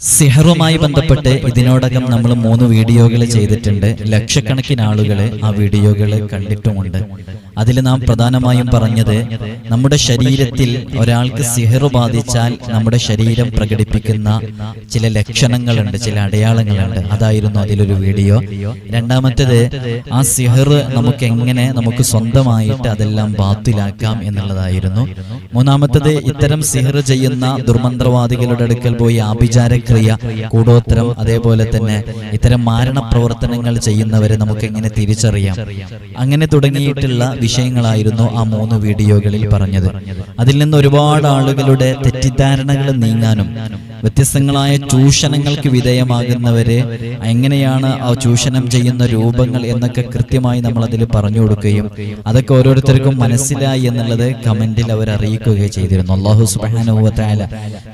സിഹറുമായി ബന്ധപ്പെട്ട് ഇതിനോടകം നമ്മൾ മൂന്ന് വീഡിയോകൾ ചെയ്തിട്ടുണ്ട്. ലക്ഷക്കണക്കിന് ആളുകൾ ആ വീഡിയോകൾ കണ്ടിട്ടുമുണ്ട്. അതിൽ നാം പ്രധാനമായും പറഞ്ഞത് നമ്മുടെ ശരീരത്തിൽ ഒരാൾക്ക് സിഹറു ബാധിച്ചാൽ നമ്മുടെ ശരീരം പ്രകടിപ്പിക്കുന്ന ചില ലക്ഷണങ്ങളുണ്ട് ചില അടയാളങ്ങളുണ്ട്. അതായിരുന്നു അതിലൊരു വീഡിയോ. രണ്ടാമത്തേത് ആ സിഹറ് നമുക്ക് എങ്ങനെ നമുക്ക് സ്വന്തമായിട്ട് അതെല്ലാം ബാത്തിലാക്കാം എന്നുള്ളതായിരുന്നു. മൂന്നാമത്തത് ഇത്തരം സിഹറ് ചെയ്യുന്ന ദുർമന്ത്രവാദികളുടെ അടുക്കൽ പോയി ആഭിചാരക്രിയ കൂടോത്തരം അതേപോലെ തന്നെ ഇത്തരം മാരണ പ്രവർത്തനങ്ങൾ ചെയ്യുന്നവരെ നമുക്ക് എങ്ങനെ തിരിച്ചറിയാം? അങ്ങനെ തുടങ്ങിയിട്ടുള്ള വിഷയങ്ങളായിരുന്നു ആ മൂന്ന് വീഡിയോകളിൽ പറഞ്ഞത്. അതിൽ നിന്ന് ഒരുപാട് ആളുകളുടെ തെറ്റിദ്ധാരണകൾ നീങ്ങാനും വ്യത്യസ്തങ്ങളായ ചൂഷണങ്ങൾക്ക് വിധേയമാകുന്നവരെ എങ്ങനെയാണ് ആ ചൂഷണം ചെയ്യുന്ന രൂപങ്ങൾ എന്നൊക്കെ കൃത്യമായി നമ്മൾ അതിൽ പറഞ്ഞു കൊടുക്കുകയും അതൊക്കെ ഓരോരുത്തർക്കും മനസ്സിലായി എന്നുള്ളത് കമന്റിൽ അവർ അറിയിക്കുകയും ചെയ്തിരുന്നു. അള്ളാഹു സുബാനുഭവത്തായ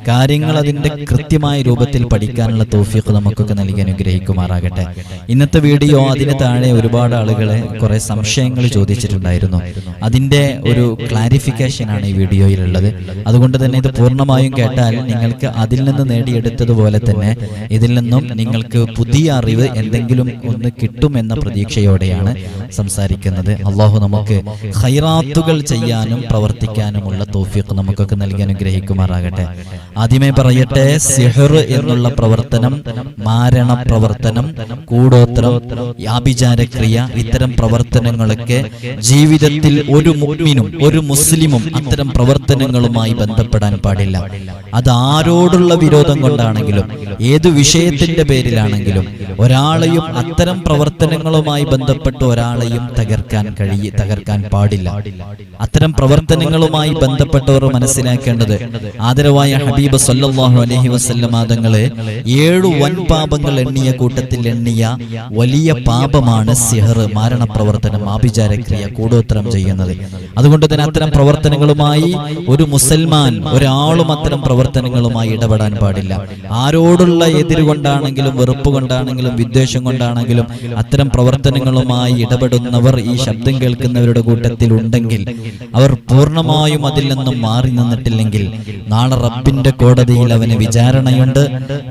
കാര്യങ്ങൾ അതിന്റെ കൃത്യമായ രൂപത്തിൽ പഠിക്കാനുള്ള തോഫിക്ക് നമുക്കൊക്കെ നൽകി അനുഗ്രഹിക്കുമാറാകട്ടെ. ഇന്നത്തെ വീഡിയോ അതിന് താഴെ ഒരുപാട് ആളുകളെ കുറെ സംശയങ്ങൾ ചോദിച്ചിട്ടുണ്ടായിരുന്നു. അതിന്റെ ഒരു ക്ലാരിഫിക്കേഷൻ ആണ് ഈ വീഡിയോയിലുള്ളത്. അതുകൊണ്ട് തന്നെ ഇത് പൂർണമായും കേട്ടാൽ നിങ്ങൾക്ക് അതിൽ നിന്ന് നേടിയെടുത്തതുപോലെ തന്നെ ഇതിൽ നിന്നും നിങ്ങൾക്ക് പുതിയ അറിവ് എന്തെങ്കിലും ഒന്ന് കിട്ടുമെന്ന പ്രതീക്ഷയോടെയാണ് സംസാരിക്കുന്നത്. അള്ളാഹു നമുക്ക് ഹൈറാത്തുകൾ ചെയ്യാനും പ്രവർത്തിക്കാനുമുള്ള തോഫിക്ക് നമുക്കൊക്കെ നൽകി അനുഗ്രഹിക്കുമാറാകട്ടെ. ആദ്യമേ പറയട്ടെ സിഹർ എന്നുള്ള പ്രവർത്തനം മാരണ പ്രവർത്തനം കൂടോത്രം ആഭിചാരക്രിയ ഇത്തരം പ്രവർത്തനങ്ങളൊക്കെ ജീവിതത്തിൽ ഒരു മുഅ്മിനും ഒരു മുസ്ലിമും അത്തരം പ്രവർത്തനങ്ങളുമായി ബന്ധപ്പെടാൻ പാടില്ല. അത് ആരോടുള്ള വിരോധം കൊണ്ടാണെങ്കിലും ഏത് വിഷയത്തിന്റെ പേരിലാണെങ്കിലും ഒരാളെയും അത്തരം പ്രവർത്തനങ്ങളുമായി ബന്ധപ്പെട്ട് ഒരാളെയും തകർക്കാൻ കഴിയ തകർക്കാൻ പാടില്ല. അത്തരം പ്രവർത്തനങ്ങളുമായി ബന്ധപ്പെട്ടവർ മനസ്സിലാക്കേണ്ടത് ആദരവായ ഹബീബ് സല്ലാഹു അലഹി വസല്ലമ തങ്ങൾ ഏഴു വൻ പാപങ്ങൾ എണ്ണിയ കൂട്ടത്തിൽ എണ്ണിയ വലിയ പാപമാണ് സിഹർ മാരണ പ്രവർത്തനം ആഭിചാരക്രിയ കൂടോത്രം ചെയ്യുന്നത്. അതുകൊണ്ട് തന്നെ അത്തരം പ്രവർത്തനങ്ങളുമായി ഒരു മുസൽമാൻ ഒരാളും അത്തരം പ്രവർത്തനങ്ങളുമായി ഇടപെടാൻ പാടില്ല. ആരോടുള്ള എതിരുകൊണ്ടാണെങ്കിലും വെറുപ്പ് കൊണ്ടാണെങ്കിലും വിദ്വേഷം കൊണ്ടാണെങ്കിലും അത്തരം പ്രവർത്തനങ്ങളുമായി ഇടപെടുന്നവർ ഈ ശബ്ദം കേൾക്കുന്നവരുടെ കൂട്ടത്തിൽ ഉണ്ടെങ്കിൽ അവർ പൂർണമായും അതിൽ നിന്നും മാറി നിന്നിട്ടില്ലെങ്കിൽ നാളെ റബ്ബിന്റെ കോടതിയിൽ അവന് വിചാരണയുണ്ട്.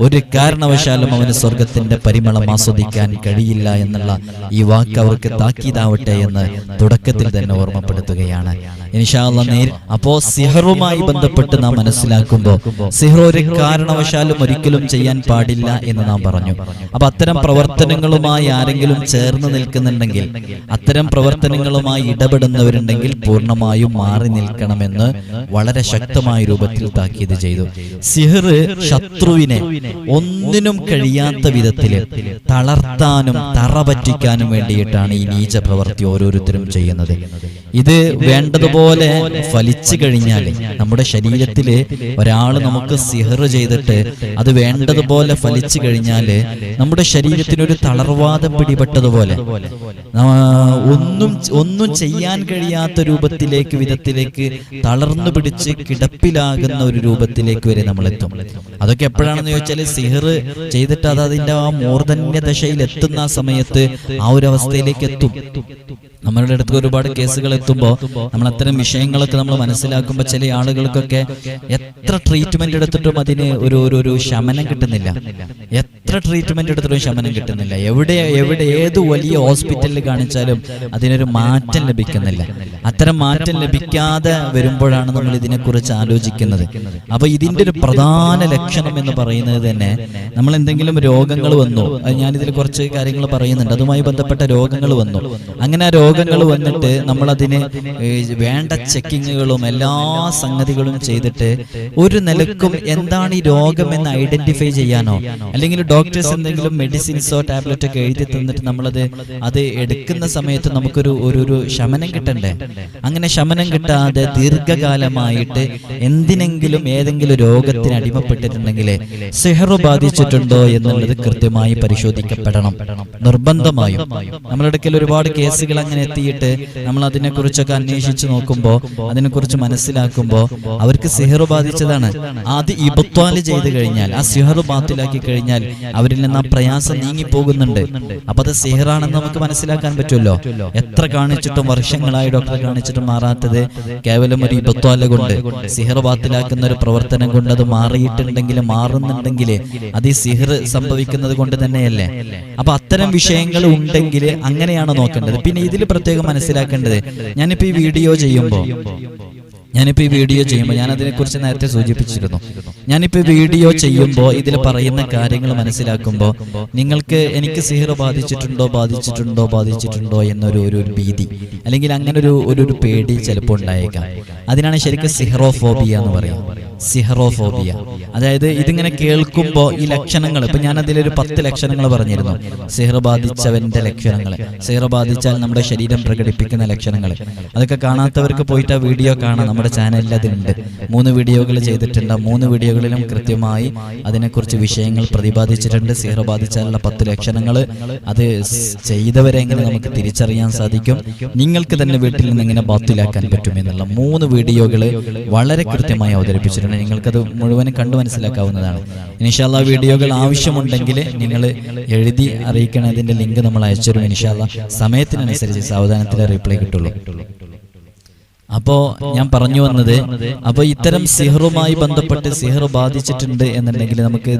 ഒരു കാരണവശാലും അവന് സ്വർഗത്തിന്റെ പരിമളം ആസ്വദിക്കാൻ കഴിയില്ല എന്നുള്ള ഈ വാക്ക് അവർക്ക് താക്കീതാവട്ടെ എന്ന് തുടക്കത്തിൽ തന്നെ ഓർമ്മപ്പെടുത്തുകയാണ്. ഇൻഷാല്ല നേരി അപ്പോ സിഹറുമായി ബന്ധപ്പെട്ട് നാം മനസ്സിലാക്കുമ്പോൾ സിഹർ ഒരു കാരണവശാലും ഒരിക്കലും ചെയ്യാൻ പാടില്ല എന്ന് നാം പറഞ്ഞു. അപ്പൊ അത്തരം പ്രവർത്തനങ്ങളുമായി ആരെങ്കിലും ചേർന്ന് നിൽക്കുന്നുണ്ടെങ്കിൽ അത്തരം പ്രവർത്തനങ്ങളുമായി ഇടപെടുന്നവരുണ്ടെങ്കിൽ പൂർണമായും മാറി നിൽക്കണമെന്ന് വളരെ ശക്തമായ രൂപത്തിൽ താക്കീത് ചെയ്തു. സിഹർ ശത്രുവിനെ ഒന്നിനും കഴിയാത്ത വിധത്തിൽ തളർത്താനും തറ പറ്റിക്കാനും വേണ്ടിയിട്ടാണ് ഈ നീച പ്രവൃത്തി ഓരോരുത്തരും ചെയ്യുന്നത്. ഇത് വേണ്ടതുപോലെ ഫലിച്ചു കഴിഞ്ഞാൽ നമ്മുടെ ശരീരത്തിൽ ഒരാൾ നമുക്ക് സിഹർ ചെയ്തിട്ട് അത് വേണ്ടതുപോലെ ഫലിച്ചു കഴിഞ്ഞാൽ നമ്മുടെ ശരീരത്തിന് ഒരു തളർവാദം പിടിപെട്ടതുപോലെ ഒന്നും ഒന്നും ചെയ്യാൻ കഴിയാത്ത രൂപത്തിലേക്ക് വിധത്തിലേക്ക് തളർന്നു പിടിച്ച് കിടപ്പിലാകുന്ന ഒരു രൂപത്തിലേക്ക് വരെ നമ്മൾ എത്തും അതൊക്കെ എപ്പോഴാണെന്ന് ചോദിച്ചാൽ സിഹർ ചെയ്തിട്ട് അത് അതിന്റെ ആ മൂർധന്യ ദശയിൽ എത്തുന്ന സമയത്ത് ആ ഒരു അവസ്ഥയിലേക്ക് എത്തും. നമ്മളുടെ അടുത്ത് ഒരുപാട് കേസുകൾ എത്തുമ്പോൾ നമ്മൾ അത്തരം വിഷയങ്ങളൊക്കെ നമ്മൾ മനസ്സിലാക്കുമ്പോൾ ചില ആളുകൾക്കൊക്കെ എത്ര ട്രീറ്റ്മെന്റ് എടുത്തിട്ടും അതിന് ഒരു ഒരു ശമനം കിട്ടുന്നില്ല. എത്ര ട്രീറ്റ്മെന്റ് എടുത്തിട്ടും ശമനം കിട്ടുന്നില്ല. എവിടെ എവിടെ ഏത് വലിയ ഹോസ്പിറ്റലിൽ കാണിച്ചാലും അതിനൊരു മാറ്റം ലഭിക്കുന്നില്ല. അത്തരം മാറ്റം ലഭിക്കാതെ വരുമ്പോഴാണ് നമ്മൾ ഇതിനെക്കുറിച്ച് ആലോചിക്കുന്നത്. അപ്പൊ ഇതിന്റെ ഒരു പ്രധാന ലക്ഷണം എന്ന് പറയുന്നത് തന്നെ നമ്മൾ എന്തെങ്കിലും രോഗങ്ങൾ വന്നു. ഞാനിതിൽ കുറച്ച് കാര്യങ്ങൾ പറയുന്നുണ്ട്. അതുമായി ബന്ധപ്പെട്ട രോഗങ്ങൾ വന്നു. അങ്ങനെ ആ രോഗങ്ങൾ വന്നിട്ട് നമ്മൾ അതിന് വേണ്ട ചെക്കിങ്ങുകളും എല്ലാ സംഗതികളും ചെയ്തിട്ട് ഒരു നിലക്കും എന്താണ് ഈ രോഗം എന്ന് ഐഡന്റിഫൈ ചെയ്യാനോ? അല്ലെങ്കിൽ ഡോക്ടേഴ്സ് എന്തെങ്കിലും മെഡിസിൻസോ ടാബ്ലറ്റ് ഒക്കെ എഴുതി തന്നിട്ട് നമ്മളത് അത് എടുക്കുന്ന സമയത്ത് നമുക്കൊരു ഒരു ഒരു ശമനം കിട്ടണ്ടേ? അങ്ങനെ ശമനം കിട്ടാതെ ദീർഘകാലമായിട്ട് എന്തിനെങ്കിലും ഏതെങ്കിലും രോഗത്തിന് അടിമപ്പെട്ടിട്ടുണ്ടെങ്കിൽ സെഹറു ബാധിച്ചിട്ടുണ്ടോ എന്നുള്ളത് കൃത്യമായി പരിശോധിക്കപ്പെടണം. നിർബന്ധമായും. നമ്മളിടയ്ക്കൽ ഒരുപാട് കേസുകൾ അങ്ങനെ എത്തിയിട്ട് നമ്മൾ അതിനെക്കുറിച്ചൊക്കെ അന്വേഷിച്ച് നോക്കുമ്പോൾ അതിനെക്കുറിച്ച് മനസ്സിലാക്കുമ്പോൾ അവർക്ക് സിഹർ ബാധിച്ചതാണ്. അത് ഇബത്വാൽ ചെയ്ത് കഴിഞ്ഞാൽ ആ സിഹർ ബാത്തിലാക്കി കഴിഞ്ഞാൽ അവരിൽ നിന്ന് ആ പ്രയാസം നീങ്ങി പോകുന്നുണ്ട് അപ്പൊ അത് സിഹറാണെന്ന് നമുക്ക് മനസ്സിലാക്കാൻ പറ്റുമല്ലോ. എത്ര കാണിച്ചിട്ടും വർഷങ്ങളായി ഡോക്ടർ കാണിച്ചിട്ടും മാറാത്തത് കേവലം ഒരു ഇബത്വാല കൊണ്ട്. സിഹർ ബാത്തിലാക്കുന്ന ഒരു പ്രവർത്തനം കൊണ്ട് അത് മാറിയിട്ടുണ്ടെങ്കിൽ മാറുന്നുണ്ടെങ്കിൽ അത് ഈ സിഹർ സംഭവിക്കുന്നത് കൊണ്ട് തന്നെയല്ലേ? അപ്പൊ അത്തരം വിഷയങ്ങൾ ഉണ്ടെങ്കിൽ അങ്ങനെയാണ് നോക്കേണ്ടത്. പിന്നെ ഇതിൽ പ്രത്യേകം മനസ്സിലാക്കേണ്ടത്. ഞാനിപ്പോ ഈ വീഡിയോ ചെയ്യുമ്പോൾ ഞാനിപ്പോൾ ഈ വീഡിയോ ചെയ്യുമ്പോൾ ഞാൻ അതിനെക്കുറിച്ച് നേരത്തെ സൂചിപ്പിച്ചിരുന്നു. ഞാനിപ്പോൾ വീഡിയോ ചെയ്യുമ്പോൾ ഇതിൽ പറയുന്ന കാര്യങ്ങൾ മനസ്സിലാക്കുമ്പോൾ നിങ്ങൾക്ക് എനിക്ക് സിഹർ ബാധിച്ചിട്ടുണ്ടോ ബാധിച്ചിട്ടുണ്ടോ ബാധിച്ചിട്ടുണ്ടോ എന്നൊരു ഒരു ഭീതി അല്ലെങ്കിൽ അങ്ങനെ ഒരു ഒരു ഒരു പേടി ചിലപ്പോൾ ഉണ്ടായേക്കാം. അതിനാണ് ശരിക്കും സിഹറോഫോബിയ എന്ന് പറയുന്നത്. സിഹറോഫോബിയ. അതായത് ഇതിങ്ങനെ കേൾക്കുമ്പോൾ ഈ ലക്ഷണങ്ങൾ ഇപ്പൊ ഞാൻ അതിലൊരു പത്ത് ലക്ഷണങ്ങൾ പറഞ്ഞിരുന്നു. സിഹർ ബാധിച്ചവന്റെ ലക്ഷണങ്ങൾ സിഹർ ബാധിച്ചാൽ നമ്മുടെ ശരീരം പ്രകടിപ്പിക്കുന്ന ലക്ഷണങ്ങൾ. അതൊക്കെ കാണാത്തവർക്ക് പോയിട്ട് ആ വീഡിയോ കാണാം നമ്മുടെ ചാനലിൽ അതിലുണ്ട്. മൂന്ന് വീഡിയോകൾ ചെയ്തിട്ടുണ്ട്. മൂന്ന് വീഡിയോകളിലും കൃത്യമായി അതിനെക്കുറിച്ച് വിഷയങ്ങൾ പ്രതിപാദിച്ചിട്ടുണ്ട്. സിഹർ ബാധിച്ചാലുള്ള പത്ത് ലക്ഷണങ്ങൾ അത് ചെയ്തവരെ എങ്ങനെ നമുക്ക് തിരിച്ചറിയാൻ സാധിക്കും. നിങ്ങൾക്ക് തന്നെ വീട്ടിൽ നിന്ന് എങ്ങനെ ബാത്തിലാക്കാൻ പറ്റും എന്നുള്ള മൂന്ന് വീഡിയോകൾ വളരെ കൃത്യമായി അവതരിപ്പിച്ചിട്ടുണ്ട്. നിങ്ങൾക്കത് മുഴുവനും കണ്ടു മനസ്സിലാക്കാവുന്നതാണ്. ഇനിഷാല്ല വീഡിയോകൾ ആവശ്യമുണ്ടെങ്കിൽ നിങ്ങൾ എഴുതി അറിയിക്കണം അതിന്റെ ലിങ്ക് നമ്മൾ അയച്ചുതരും. ഇനിഷാല്ല സമയത്തിനനുസരിച്ച് സാവധാനത്തിലെ റിപ്ലൈ കിട്ടുള്ളൂ. അപ്പോ ഞാൻ പറഞ്ഞു വന്നത് അപ്പൊ ഇത്തരം സിഹറുമായി ബന്ധപ്പെട്ട് സിഹർ ബാധിച്ചിട്ടുണ്ട് എന്നുണ്ടെങ്കിൽ നമുക്ക്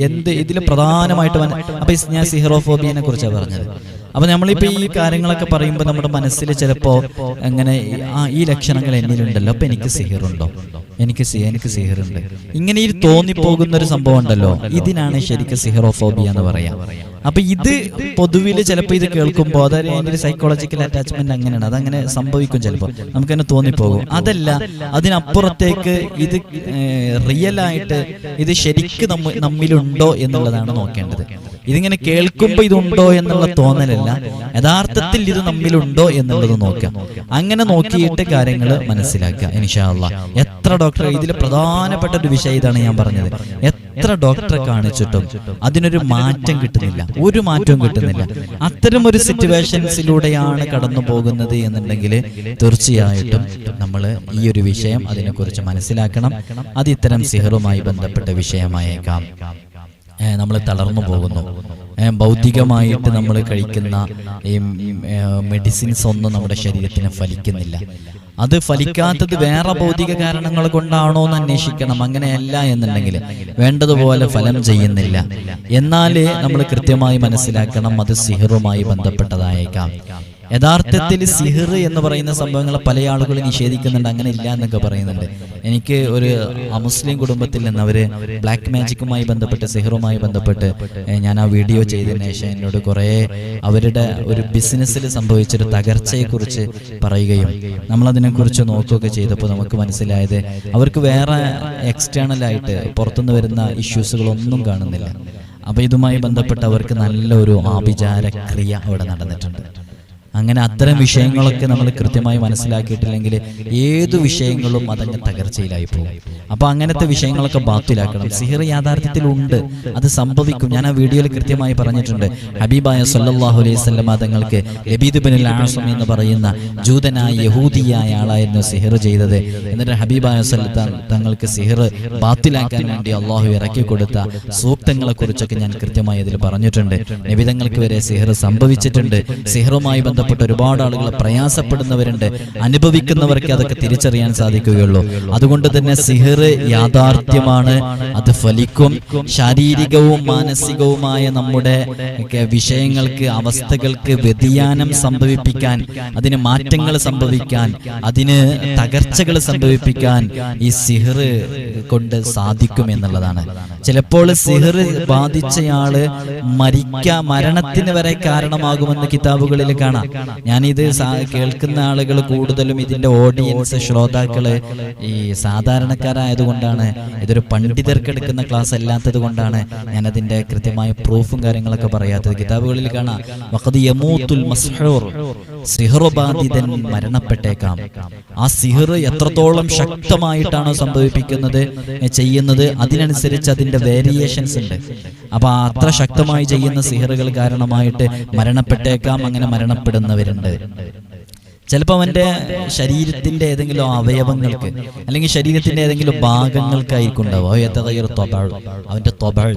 എന്ത് ഇതിൽ പ്രധാനമായിട്ട് അപ്പൊ ഞാൻ സിഹറോഫോബിയനെ കുറിച്ചാണ് പറഞ്ഞത്. അപ്പൊ നമ്മളിപ്പോ ഈ കാര്യങ്ങളൊക്കെ പറയുമ്പോൾ നമ്മുടെ മനസ്സിൽ ചിലപ്പോ എങ്ങനെ ആ ഈ ലക്ഷണങ്ങൾ എന്നിലുണ്ടല്ലോ. അപ്പൊ എനിക്ക് സിഹിറുണ്ടോ? എനിക്ക് എനിക്ക് സിഹിറുണ്ട്. ഇങ്ങനെ ഈ തോന്നിപ്പോകുന്ന ഒരു സംഭവം ഉണ്ടല്ലോ ഇതിനാണ് ശരിക്കും സിഹിറോഫോബിയ എന്ന് പറയാം. അപ്പൊ ഇത് പൊതുവിൽ ചിലപ്പോ ഇത് കേൾക്കുമ്പോൾ അതായത് ഒരു സൈക്കോളജിക്കൽ അറ്റാച്ച്മെന്റ് അങ്ങനെയാണ് അതങ്ങനെ സംഭവിക്കും ചിലപ്പോ. നമുക്ക് തന്നെ തോന്നിപ്പോകും. അതല്ല അതിനപ്പുറത്തേക്ക് ഇത് റിയൽ ആയിട്ട് ഇത് ശരിക്ക് നമ്മ നമ്മിലുണ്ടോ എന്നുള്ളതാണ് നോക്കേണ്ടത്. ഇതിങ്ങനെ കേൾക്കുമ്പോൾ ഇതുണ്ടോ എന്നുള്ള തോന്നലല്ല. യഥാർത്ഥത്തിൽ ഇത് നമ്മിലുണ്ടോ എന്നുള്ളത് നോക്കാം. അങ്ങനെ നോക്കിയിട്ട് കാര്യങ്ങൾ മനസ്സിലാക്കുക. ഇനിഷാള്ള എത്ര ഡോക്ടർ ഇതിൽ പ്രധാനപ്പെട്ട ഒരു വിഷയം ഇതാണ് ഞാൻ പറഞ്ഞത്. എത്ര ഡോക്ടറെ കാണിച്ചിട്ടും അതിനൊരു മാറ്റം കിട്ടുന്നില്ല. ഒരു മാറ്റവും കിട്ടുന്നില്ല. അത്തരം ഒരു സിറ്റുവേഷൻസിലൂടെയാണ് കടന്നു പോകുന്നത് എന്നുണ്ടെങ്കിൽ തീർച്ചയായിട്ടും നമ്മൾ ഈ ഒരു വിഷയം അതിനെക്കുറിച്ച് മനസ്സിലാക്കണം. അത് ഇത്തരം സിഹറുമായി ബന്ധപ്പെട്ട വിഷയമായേക്കാം. നമ്മൾ തളർന്നു പോകുന്നു. ഭൗതികമായിട്ട് നമ്മൾ കഴിക്കുന്ന ഈ മെഡിസിൻസ് ഒന്നും നമ്മുടെ ശരീരത്തിന് ഫലിക്കുന്നില്ല. അത് ഫലിക്കാത്തത് വേറെ ഭൗതിക കാരണങ്ങൾ കൊണ്ടാണോ എന്ന് അന്വേഷിക്കണം. അങ്ങനെയല്ല എന്നുണ്ടെങ്കിൽ വേണ്ടതുപോലെ ഫലം ചെയ്യുന്നില്ല. എന്നാലേ നമ്മൾ കൃത്യമായി മനസ്സിലാക്കണം അത് സിഹറുമായി ബന്ധപ്പെട്ടതായേക്കാം. യഥാർത്ഥത്തിൽ സിഹർ എന്ന് പറയുന്ന സംഭവങ്ങളെ പല ആളുകളും നിഷേധിക്കുന്നുണ്ട് അങ്ങനെ ഇല്ല എന്നൊക്കെ പറയുന്നുണ്ട്. എനിക്ക് ഒരു മുസ്ലിം കുടുംബത്തിൽ നിന്ന് അവർ ബ്ലാക്ക് മാജിക്കുമായി ബന്ധപ്പെട്ട് സിഹറുമായി ബന്ധപ്പെട്ട് ഞാൻ ആ വീഡിയോ ചെയ്തതിനു ശേഷം എന്നോട് കുറേ അവരുടെ ഒരു ബിസിനസ്സിൽ സംഭവിച്ചൊരു തകർച്ചയെക്കുറിച്ച് പറയുകയും നമ്മൾ അതിനെക്കുറിച്ച് നോക്കുകയൊക്കെ ചെയ്തപ്പോൾ നമുക്ക് മനസ്സിലായത് അവർക്ക് വേറെ എക്സ്റ്റേണൽ ആയിട്ട് പുറത്തുനിന്ന് വരുന്ന ഇഷ്യൂസുകളൊന്നും കാണുന്നില്ല. അപ്പൊ ഇതുമായി ബന്ധപ്പെട്ട് അവർക്ക് നല്ലൊരു ആഭിചാര ക്രിയ അവിടെ നടന്നിട്ടുണ്ട്. അങ്ങനെ അത്തരം വിഷയങ്ങളൊക്കെ നമ്മൾ കൃത്യമായി മനസ്സിലാക്കിയിട്ടില്ലെങ്കിൽ ഏതു വിഷയങ്ങളും അതങ്ങ് തകർച്ചയിലായി പോകും. അപ്പൊ അങ്ങനത്തെ വിഷയങ്ങളൊക്കെ ബാത്തിലാക്കണം. സിഹിർ യാഥാർത്ഥ്യത്തിൽ ഉണ്ട്. അത് സംഭവിക്കും. ഞാൻ ആ വീഡിയോയിൽ കൃത്യമായി പറഞ്ഞിട്ടുണ്ട്. ഹബീബായ സല്ലാഹു അലൈഹി വസല്ലമ തങ്ങൾക്ക് ലബീദ് ബിൻ ആസം എന്ന് പറയുന്ന ജൂതനായ യഹൂദിയായ ആളായിരുന്നു സിഹിർ ചെയ്തത്. എന്നിട്ട് ഹബീബായ സല്ല തങ്ങൾക്ക് സിഹിർ ബാത്തിലാക്കാൻ വേണ്ടി അള്ളാഹു ഇറക്കി കൊടുത്ത സൂക്തങ്ങളെ കുറിച്ചൊക്കെ ഞാൻ കൃത്യമായി അതിൽ പറഞ്ഞിട്ടുണ്ട്. നബിതങ്ങൾക്ക് വരെ സിഹിർ സംഭവിച്ചിട്ടുണ്ട് സിഹിറുമായി ബന്ധപ്പെട്ട് ഒരുപാട് ആളുകൾ പ്രയാസപ്പെടുന്നവരുണ്ട്. അനുഭവിക്കുന്നവർക്ക് അതൊക്കെ തിരിച്ചറിയാൻ സാധിക്കുകയുള്ളൂ. അതുകൊണ്ട് തന്നെ സിഹർ യാഥാർത്ഥ്യമാണ്. അത് ഫലിക്കും ശാരീരികവും മാനസികവുമായ നമ്മുടെ വിഷയങ്ങൾക്ക് അവസ്ഥകൾക്ക് വ്യതിയാനം സംഭവിപ്പിക്കാൻ അതിന് മാറ്റങ്ങൾ സംഭവിക്കാൻ അതിന് തകർച്ചകൾ സംഭവിപ്പിക്കാൻ ഈ സിഹർ കൊണ്ട് സാധിക്കും എന്നുള്ളതാണ്. ചിലപ്പോൾ സിഹർ ബാധിച്ചയാൾ മരിക്ക മരണത്തിന് വരെ കാരണമാകുമെന്ന് കിതാബുകളിൽ കാണാം. ഞാനിത് കേൾക്കുന്ന ആളുകൾ കൂടുതലും ഇതിന്റെ ഓഡിയൻസ് ശ്രോതാക്കൾ ഈ സാധാരണക്കാരായതുകൊണ്ടാണ് ഇതൊരു പണ്ഡിതർക്ക് എടുക്കുന്ന ക്ലാസ് അല്ലാത്തത് കൊണ്ടാണ് ഞാൻ അതിന്റെ കൃത്യമായ പ്രൂഫും കാര്യങ്ങളൊക്കെ പറയാത്തത്. കിതാബുകളിൽ കാണാം മസ്ഹൂർ മരണപ്പെട്ടേക്കാം. ആ സിഹർ എത്രത്തോളം ശക്തമായിട്ടാണോ സംഭവിപ്പിക്കുന്നത് ചെയ്യുന്നത് അതിനനുസരിച്ച് അതിന്റെ വേരിയേഷൻസ് ഉണ്ട്. അപ്പൊ അത്ര ശക്തമായി ചെയ്യുന്ന സിഹറുകൾ കാരണമായിട്ട് മരണപ്പെട്ടേക്കാം അങ്ങനെ മരണപ്പെടുന്നവരുണ്ട് ചിലപ്പോൾ അവന്റെ ശരീരത്തിന്റെ ഏതെങ്കിലും അവയവങ്ങൾക്ക് അല്ലെങ്കിൽ ശരീരത്തിന്റെ ഏതെങ്കിലും ഭാഗങ്ങൾക്കായിരിക്കും ഉണ്ടാവും യതഗയ്യർ ത്വബഅ്. അവന്റെ ത്വബഅ്,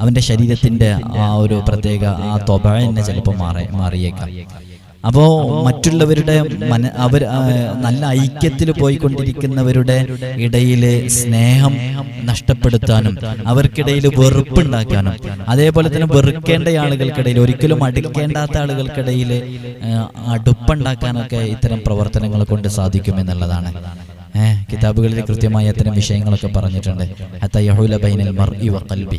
അവന്റെ ശരീരത്തിന്റെ ആ ഒരു പ്രത്യേക ആ ത്വബഅന്നെ ചിലപ്പോൾ മാറി മാറിയേക്കാം. അപ്പോ മറ്റുള്ളവരുടെ മന അവർ നല്ല ഐക്യത്തിൽ പോയിക്കൊണ്ടിരിക്കുന്നവരുടെ ഇടയിൽ സ്നേഹം നഷ്ടപ്പെടുത്താനും അവർക്കിടയിൽ വെറുപ്പുണ്ടാക്കാനും. അതേപോലെ തന്നെ വെറുക്കേണ്ട ആളുകൾക്കിടയിൽ ഒരിക്കലും അടുക്കേണ്ടാത്ത ആളുകൾക്കിടയിൽ അടുപ്പുണ്ടാക്കാനൊക്കെ ഇത്തരം പ്രവർത്തനങ്ങൾ കൊണ്ട് സാധിക്കുമെന്നുള്ളതാണ് ഏഹ് കിതാബുകളിൽ കൃത്യമായി അത്തരം വിഷയങ്ങളൊക്കെ പറഞ്ഞിട്ടുണ്ട്. അത്തയഹുല ബൈനൽ മർഇ വ ഖൽബി.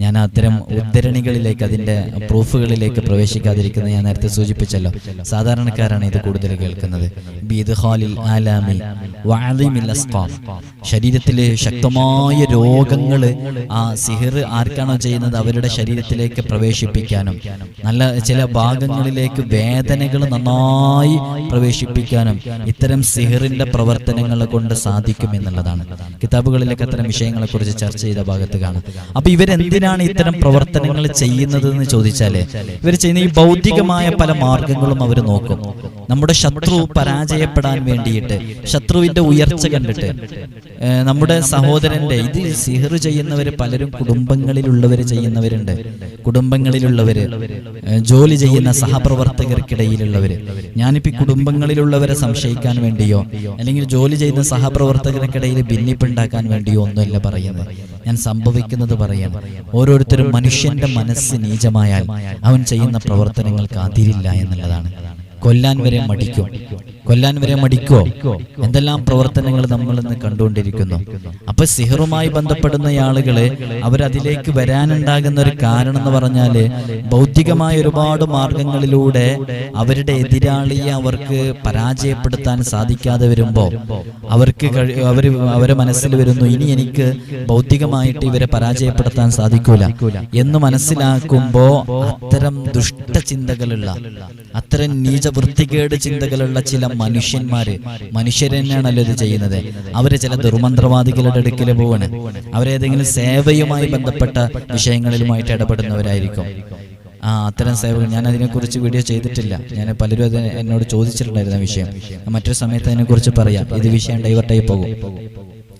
ഞാൻ അത്തരം ഉദ്ധരണികളിലേക്ക് അതിന്റെ പ്രൂഫുകളിലേക്ക് പ്രവേശിക്കാതിരിക്കുന്നത് ഞാൻ നേരത്തെ സൂചിപ്പിച്ചല്ലോ. സാധാരണക്കാരാണ് ഇത് കൂടുതൽ കേൾക്കുന്നത്. ശരീരത്തിലെ ശക്തമായ രോഗങ്ങൾ ആ സിഹർ ആർക്കാണോ ചെയ്യുന്നത് അവരുടെ ശരീരത്തിലേക്ക് പ്രവേശിപ്പിക്കാനും നല്ല ചില ഭാഗങ്ങളിലേക്ക് വേദനകൾ നന്നായി പ്രവേശിപ്പിക്കാനും ഇത്തരം സിഹറിന്റെ പ്രവർത്തനങ്ങൾ കൊണ്ട് സാധിക്കും എന്നുള്ളതാണ്. കിതാബുകളിലേക്ക് അത്തരം വിഷയങ്ങളെ കുറിച്ച് ചർച്ച ചെയ്ത ഭാഗത്ത് കാണാം. അപ്പൊ ഇവരെന്തിനാണ് ഇത്തരം പ്രവർത്തനങ്ങൾ ചെയ്യുന്നത് എന്ന് ചോദിച്ചാൽ ഇവർ ചെയ്യുന്ന ഈ ഭൗതികമായ പല മാർഗങ്ങളും അവർ നോക്കും. നമ്മുടെ ശത്രു പരാജയപ്പെടാൻ വേണ്ടിയിട്ട് ശത്രുവിന്റെ ഉയർച്ച കണ്ടിട്ട് നമ്മുടെ സഹോദരന്റെ ഇത് സിഹർ ചെയ്യുന്നവർ പലരും കുടുംബങ്ങളിലുള്ളവർ ചെയ്യുന്നവരുണ്ട്. കുടുംബങ്ങളിലുള്ളവര് ജോലി ചെയ്യുന്ന സഹപ്രവർത്തകർക്കിടയിലുള്ളവര്. ഞാനിപ്പോ ഈ കുടുംബങ്ങളിലുള്ളവരെ സംശയിക്കാൻ വേണ്ടിയോ അല്ലെങ്കിൽ ജോലി ചെയ്യുന്ന സഹപ്രവർത്തകർക്കിടയിൽ ഭിന്നിപ്പുണ്ടാക്കാൻ വേണ്ടിയോ ഒന്നുമല്ല പറയുന്നത്. ഞാൻ സംഭവിക്കുന്നത് പറയാം ഓരോരുത്തരും മനുഷ്യന്റെ മനസ്സ് നീചമായാൽ അവൻ ചെയ്യുന്ന പ്രവർത്തനങ്ങൾക്ക് അതിരില്ല എന്നുള്ളതാണ്. കൊല്ലാൻ വരെ മടിക്കും. കൊല്ലാൻ വരെ മടിക്കോ? എന്തെല്ലാം പ്രവർത്തനങ്ങൾ നമ്മൾ ഇന്ന് കണ്ടുകൊണ്ടിരിക്കുന്നു? അപ്പൊ സിഹറുമായി ബന്ധപ്പെടുന്ന ആളുകൾ അവരതിലേക്ക് വരാനുണ്ടാകുന്ന ഒരു കാരണം എന്ന് പറഞ്ഞാൽ ഭൗതികമായ ഒരുപാട് മാർഗങ്ങളിലൂടെ അവരുടെ എതിരാളിയെ അവർക്ക് പരാജയപ്പെടുത്താൻ സാധിക്കാതെ വരുമ്പോ അവർക്ക് അവർ അവരെ മനസ്സിൽ വരുന്നു ഇനി എനിക്ക് ഭൗതികമായിട്ട് ഇവരെ പരാജയപ്പെടുത്താൻ സാധിക്കൂല. എന്ന് മനസ്സിലാക്കുമ്പോ അത്തരം ദുഷ്ടചിന്തകളുള്ള അത്തരം നീച വൃത്തികേട് ചിന്തകളുള്ള ചില മനുഷ്യന്മാര് മനുഷ്യർ തന്നെയാണല്ലോ ഇത് ചെയ്യുന്നത്. അവർ ചില ദുർമന്ത്രവാദികളുടെ അടുക്കൽ പോവാണ്. അവരേതെങ്കിലും സേവയുമായി ബന്ധപ്പെട്ട വിഷയങ്ങളിലുമായിട്ട് ഇടപെടുന്നവരായിരിക്കും. ആ അത്തരം സേവകൾ ഞാൻ അതിനെക്കുറിച്ച് വീഡിയോ ചെയ്തിട്ടില്ല. ഞാൻ പലരും അത് എന്നോട് ചോദിച്ചിട്ടുണ്ടായിരുന്ന വിഷയം. മറ്റൊരു സമയത്ത് അതിനെക്കുറിച്ച് പറയാം. ഇത് വിഷയം ഡൈവർട്ടായി പോകും.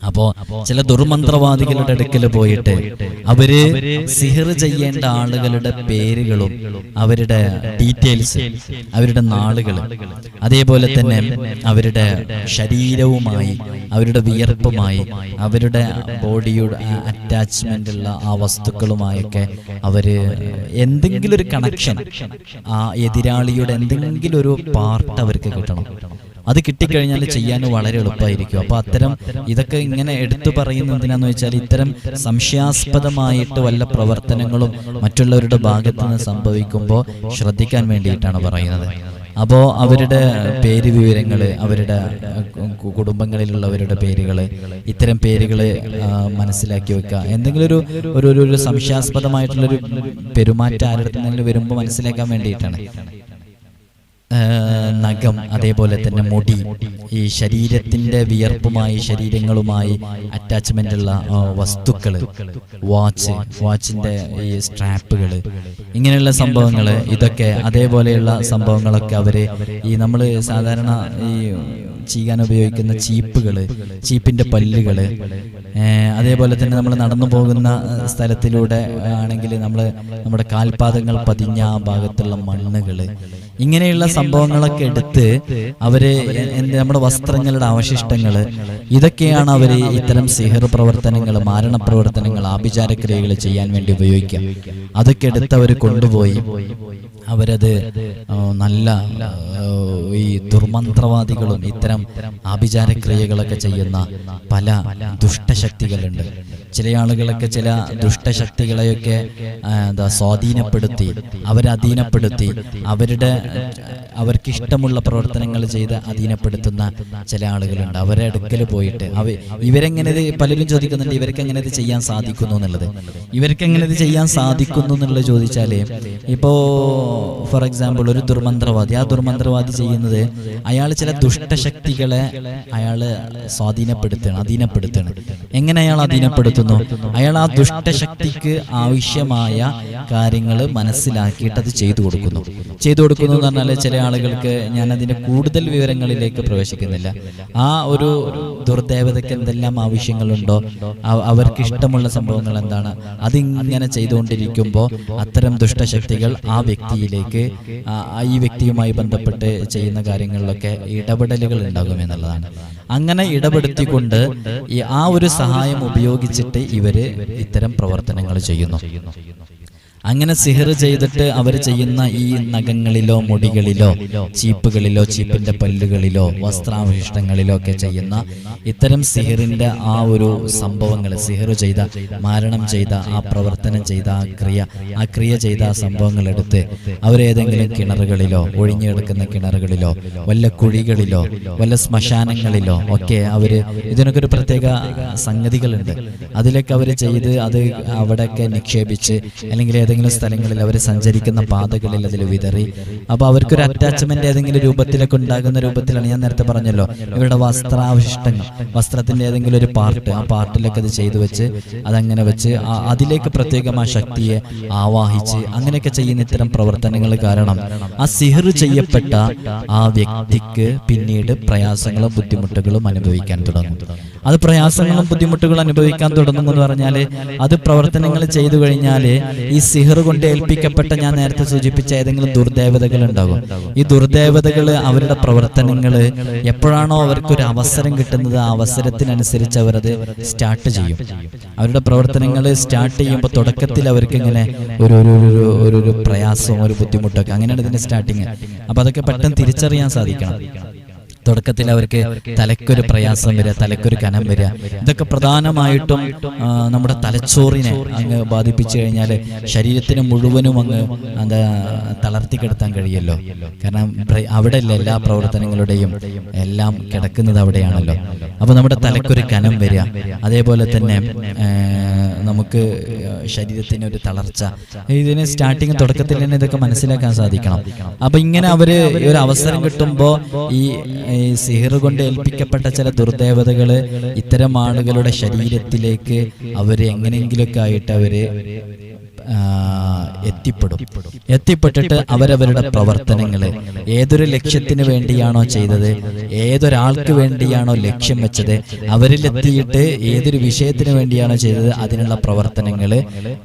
അപ്പോ ചില ദുർമന്ത്രവാദികളുടെ അടുക്കൽ പോയിട്ട് അവർ സിഹർ ചെയ്യേണ്ട ആളുകളുടെ പേരുകളും അവരുടെ ഡീറ്റെയിൽസ് അവരുടെ നാളുകൾ അതേപോലെ തന്നെ അവരുടെ ശരീരവുമായി അവരുടെ വിയർപ്പുമായി അവരുടെ ബോഡിയുടെ അറ്റാച്ച്മെന്റ് ഉള്ള ആ വസ്തുക്കളുമായൊക്കെ അവർ എന്തെങ്കിലും ഒരു കണക്ഷൻ ആ എതിരാളിയുടെ എന്തെങ്കിലും ഒരു പാർട്ട് അവർക്ക് കിട്ടണം. അത് കിട്ടിക്കഴിഞ്ഞാൽ ചെയ്യാൻ വളരെ എളുപ്പമായിരിക്കും. അപ്പൊ അത്തരം ഇതൊക്കെ ഇങ്ങനെ എടുത്തു പറയുന്നത് എന്തിനാന്ന് വെച്ചാൽ ഇത്തരം സംശയാസ്പദമായിട്ട് വല്ല പ്രവർത്തനങ്ങളും മറ്റുള്ളവരുടെ ഭാഗത്ത് നിന്ന് സംഭവിക്കുമ്പോൾ ശ്രദ്ധിക്കാൻ വേണ്ടിയിട്ടാണ് പറയുന്നത്. അപ്പോൾ അവരുടെ പേര് വിവരങ്ങൾ അവരുടെ കുടുംബങ്ങളിലുള്ളവരുടെ പേരുകൾ ഇത്തരം പേരുകൾ മനസ്സിലാക്കി വെക്കുക. എന്തെങ്കിലും ഒരു ഒരു ഒരു- സംശയാസ്പദമായിട്ടുള്ളൊരു പെരുമാറ്റം ആരുടെ വരുമ്പോൾ മനസ്സിലാക്കാൻ വേണ്ടിയിട്ടാണ്. നഖം അതേപോലെ തന്നെ മുടി. ഈ ശരീരത്തിന്റെ വിയർപ്പുമായി ശരീരങ്ങളുമായി അറ്റാച്ച്മെന്റ് ഉള്ള വസ്തുക്കൾ വാച്ച് വാച്ചിന്റെ ഈ സ്ട്രാപ്പുകൾ ഇങ്ങനെയുള്ള സംഭവങ്ങൾ ഇതൊക്കെ അതേപോലെയുള്ള സംഭവങ്ങളൊക്കെ അവർ ഈ നമ്മൾ സാധാരണ ഈ ചെയ്യാൻ ഉപയോഗിക്കുന്ന ചീപ്പുകൾ ചീപ്പിന്റെ പല്ലുകൾ അതേപോലെ തന്നെ നമ്മൾ നടന്നു പോകുന്ന സ്ഥലത്തിലൂടെ ആണെങ്കിൽ നമ്മൾ നമ്മുടെ കാൽപാദങ്ങൾ പതിഞ്ഞ ആ ഭാഗത്തുള്ള മണ്ണുകൾ ഇങ്ങനെയുള്ള സംഭവങ്ങളൊക്കെ എടുത്ത് അവർ നമ്മുടെ വസ്ത്രങ്ങളുടെ അവശിഷ്ടങ്ങൾ ഇതൊക്കെയാണ് അവർ ഇത്തരം സിഹർ പ്രവർത്തനങ്ങൾ മാരണ പ്രവർത്തനങ്ങൾ ആഭിചാരക്രിയകൾ ചെയ്യാൻ വേണ്ടി ഉപയോഗിക്കുക അതൊക്കെ എടുത്ത് അവർ കൊണ്ടുപോയി. അവരത് നല്ല ഈ ദുർമന്ത്രവാദികളും ഇത്തരം ആഭിചാരക്രിയകളൊക്കെ ചെയ്യുന്ന പല ദുഷ്ടശക്തികളുണ്ട്. ചില ആളുകളൊക്കെ ചില ദുഷ്ടശക്തികളെയൊക്കെ എന്താ സ്വാധീനപ്പെടുത്തി അവരധീനപ്പെടുത്തി അവരുടെ അവർക്ക് ഇഷ്ടമുള്ള പ്രവർത്തനങ്ങൾ ചെയ്ത് അധീനപ്പെടുത്തുന്ന ചില ആളുകളുണ്ട്. അവരെ അടുക്കൽ പോയിട്ട് അവ ഇവരെങ്ങനെ പലരും ചോദിക്കുന്നുണ്ട്. ഇവർക്ക് എങ്ങനെ ഇത് ചെയ്യാൻ സാധിക്കുന്നു എന്നുള്ളത്. ഇവർക്ക് എങ്ങനെ ഇത് ചെയ്യാൻ സാധിക്കുന്നു എന്നുള്ളത് ചോദിച്ചാൽ ഇപ്പോ ഫോർ എക്സാമ്പിൾ ഒരു ദുർമന്ത്രവാദി. ആ ദുർമന്ത്രവാദി ചെയ്യുന്നത് അയാൾ ചില ദുഷ്ടശക്തികളെ അയാൾ സ്വാധീനപ്പെടുത്തുകയാണ് അധീനപ്പെടുത്തുകയാണ് എങ്ങനെ അയാൾ അധീനപ്പെടുത്തുന്നു? അയാൾ ആ ദുഷ്ടശക്തിക്ക് ആവശ്യമായ കാര്യങ്ങൾ മനസ്സിലാക്കിയിട്ട് അത് ചെയ്തു കൊടുക്കുന്നു. ചെയ്തു കൊടുക്കുന്നു എന്ന് പറഞ്ഞാൽ ചില ആളുകൾക്ക് ഞാൻ അതിന്റെ കൂടുതൽ വിവരങ്ങളിലേക്ക് പ്രവേശിക്കുന്നില്ല. ആ ഒരു ദുർദേവതയ്ക്ക് എന്തെല്ലാം ആവശ്യങ്ങളുണ്ടോ? അവ- അവർക്ക് ഇഷ്ടമുള്ള സംഭവങ്ങൾ എന്താണ് അതിങ്ങനെ ചെയ്തുകൊണ്ടിരിക്കുമ്പോൾ അത്തരം ദുഷ്ടശക്തികൾ ആ വ്യക്തിയിലേക്ക് ഈ വ്യക്തിയുമായി ബന്ധപ്പെട്ട് ചെയ്യുന്ന കാര്യങ്ങളിലൊക്കെ ഇടപെടലുകൾ ഉണ്ടാകും എന്നുള്ളതാണ്. അങ്ങനെ ഇടപെടുത്തിക്കൊണ്ട് ആ ഒരു സഹായം ഉപയോഗിച്ചിട്ട് ഇവർ ഇത്തരം പ്രവർത്തനങ്ങൾ ചെയ്യുന്നു. അങ്ങനെ സിഹർ ചെയ്തിട്ട് അവർ ചെയ്യുന്ന ഈ നഖങ്ങളിലോ മുടികളിലോ ചീപ്പുകളിലോ ചീപ്പിന്റെ പല്ലുകളിലോ വസ്ത്രാവശിഷ്ടങ്ങളിലോ ഒക്കെ ചെയ്യുന്ന ഇത്തരം സിഹറിന്റെ ആ ഒരു സംഭവങ്ങൾ സിഹർ ചെയ്ത മാരണം ചെയ്ത ആ പ്രവർത്തനം ചെയ്ത ആ ക്രിയ ആ ക്രിയ ചെയ്ത ആ സംഭവങ്ങൾ എടുത്ത് അവരേതെങ്കിലും കിണറുകളിലോ ഒഴിഞ്ഞെടുക്കുന്ന കിണറുകളിലോ വല്ല കുഴികളിലോ വല്ല ശ്മശാനങ്ങളിലോ ഒക്കെ അവർ ഇതിനൊക്കെ ഒരു പ്രത്യേക സംഗതികളുണ്ട്. അതിലൊക്കെ അവർ ചെയ്ത് അത് അവിടെയൊക്കെ നിക്ഷേപിച്ച് അല്ലെങ്കിൽ ഏതെങ്കിലും സ്ഥലങ്ങളിൽ അവർ സഞ്ചരിക്കുന്ന പാതകളിൽ അതിൽ വിതറി. അപ്പോൾ അവർക്കൊരു അറ്റാച്ച്മെന്റ് ഏതെങ്കിലും രൂപത്തിലൊക്കെ ഉണ്ടാകുന്ന രൂപത്തിലാണ് ഞാൻ നേരത്തെ പറഞ്ഞല്ലോ. ഇവരുടെ വസ്ത്രാവശിഷ്ടങ്ങൾ വസ്ത്രത്തിന്റെ ഏതെങ്കിലും ഒരു പാർട്ട് ആ പാർട്ടിലൊക്കെ അത് ചെയ്തു വെച്ച് അതങ്ങനെ വെച്ച് അതിലേക്ക് പ്രത്യേകം ആ ശക്തിയെ ആവാഹിച്ച് അങ്ങനെയൊക്കെ ചെയ്യുന്ന ഇത്തരം പ്രവർത്തനങ്ങൾ കാരണം ആ സിഹർ ചെയ്യപ്പെട്ട ആ വ്യക്തിക്ക് പിന്നീട് പ്രയാസങ്ങളും ബുദ്ധിമുട്ടുകളും അനുഭവിക്കാൻ തുടങ്ങും. അത് പ്രയാസങ്ങളും ബുദ്ധിമുട്ടുകളും അനുഭവിക്കാൻ തുടങ്ങും എന്ന് പറഞ്ഞാൽ അത് പ്രവർത്തനങ്ങൾ ചെയ്തു കഴിഞ്ഞാൽ ഈ സിഹർ കൊണ്ട് ഏൽപ്പിക്കപ്പെട്ട ഞാൻ നേരത്തെ സൂചിപ്പിച്ച ഏതെങ്കിലും ദുർദേവതകൾ ഉണ്ടാകും. ഈ ദുർദേവതകൾ അവരുടെ പ്രവർത്തനങ്ങൾ എപ്പോഴാണോ അവർക്ക് ഒരു അവസരം കിട്ടുന്നത് ആ അവസരത്തിനനുസരിച്ച് അവരത് സ്റ്റാർട്ട് ചെയ്യും. അവരുടെ പ്രവർത്തനങ്ങൾ സ്റ്റാർട്ട് ചെയ്യുമ്പോൾ തുടക്കത്തിൽ അവർക്ക് ഇങ്ങനെ ഒരു ഒരു ഒരു പ്രയാസവും ഒരു ബുദ്ധിമുട്ടൊക്കെ അങ്ങനെയാണ് ഇതിന്റെ സ്റ്റാർട്ടിങ് അപ്പൊ അതൊക്കെ പെട്ടെന്ന് തിരിച്ചറിയാൻ സാധിക്കണം. തുടക്കത്തിൽ അവർക്ക് തലക്കൊരു പ്രയാസം വരിക തലക്കൊരു കനം വരിക. ഇതൊക്കെ പ്രധാനമായിട്ടും നമ്മുടെ തലച്ചോറിനെ അങ്ങ് ബാധിപ്പിച്ചു കഴിഞ്ഞാൽ ശരീരത്തിന് മുഴുവനും അങ്ങ് എന്താ തളർത്തി കിടത്താൻ കഴിയല്ലോ. കാരണം അവിടെ അവിടെയല്ല എല്ലാ പ്രവർത്തനങ്ങളുടെയും എല്ലാം കിടക്കുന്നത് അവിടെയാണല്ലോ. അപ്പൊ നമ്മുടെ തലക്കൊരു കനം വരിക. അതേപോലെ തന്നെ നമുക്ക് ശരീരത്തിന് ഒരു തളർച്ച. ഇതിന് സ്റ്റാർട്ടിങ് തുടക്കത്തിൽ തന്നെ ഇതൊക്കെ മനസ്സിലാക്കാൻ സാധിക്കണം. അപ്പൊ ഇങ്ങനെ അവർ ഒരു അവസരം കിട്ടുമ്പോ ഈ സിഹർ കൊണ്ട് ഏൽപ്പിക്കപ്പെട്ട ചില ദുർദേവതകൾ ഇത്തരം ആളുകളുടെ ശരീരത്തിലേക്ക് അവർ എങ്ങനെയെങ്കിലൊക്കെ ആയിട്ട് അവർ എത്തിപ്പെടും. എത്തിപ്പെട്ടിട്ട് അവരവരുടെ പ്രവർത്തനങ്ങൾ ഏതൊരു ലക്ഷ്യത്തിന് വേണ്ടിയാണോ ചെയ്തത്? ഏതൊരാൾക്ക് വേണ്ടിയാണോ ലക്ഷ്യം വെച്ചത്? അവരിലെത്തിയിട്ട് ഏതൊരു വിഷയത്തിന് വേണ്ടിയാണോ ചെയ്തത്? അതിനുള്ള പ്രവർത്തനങ്ങൾ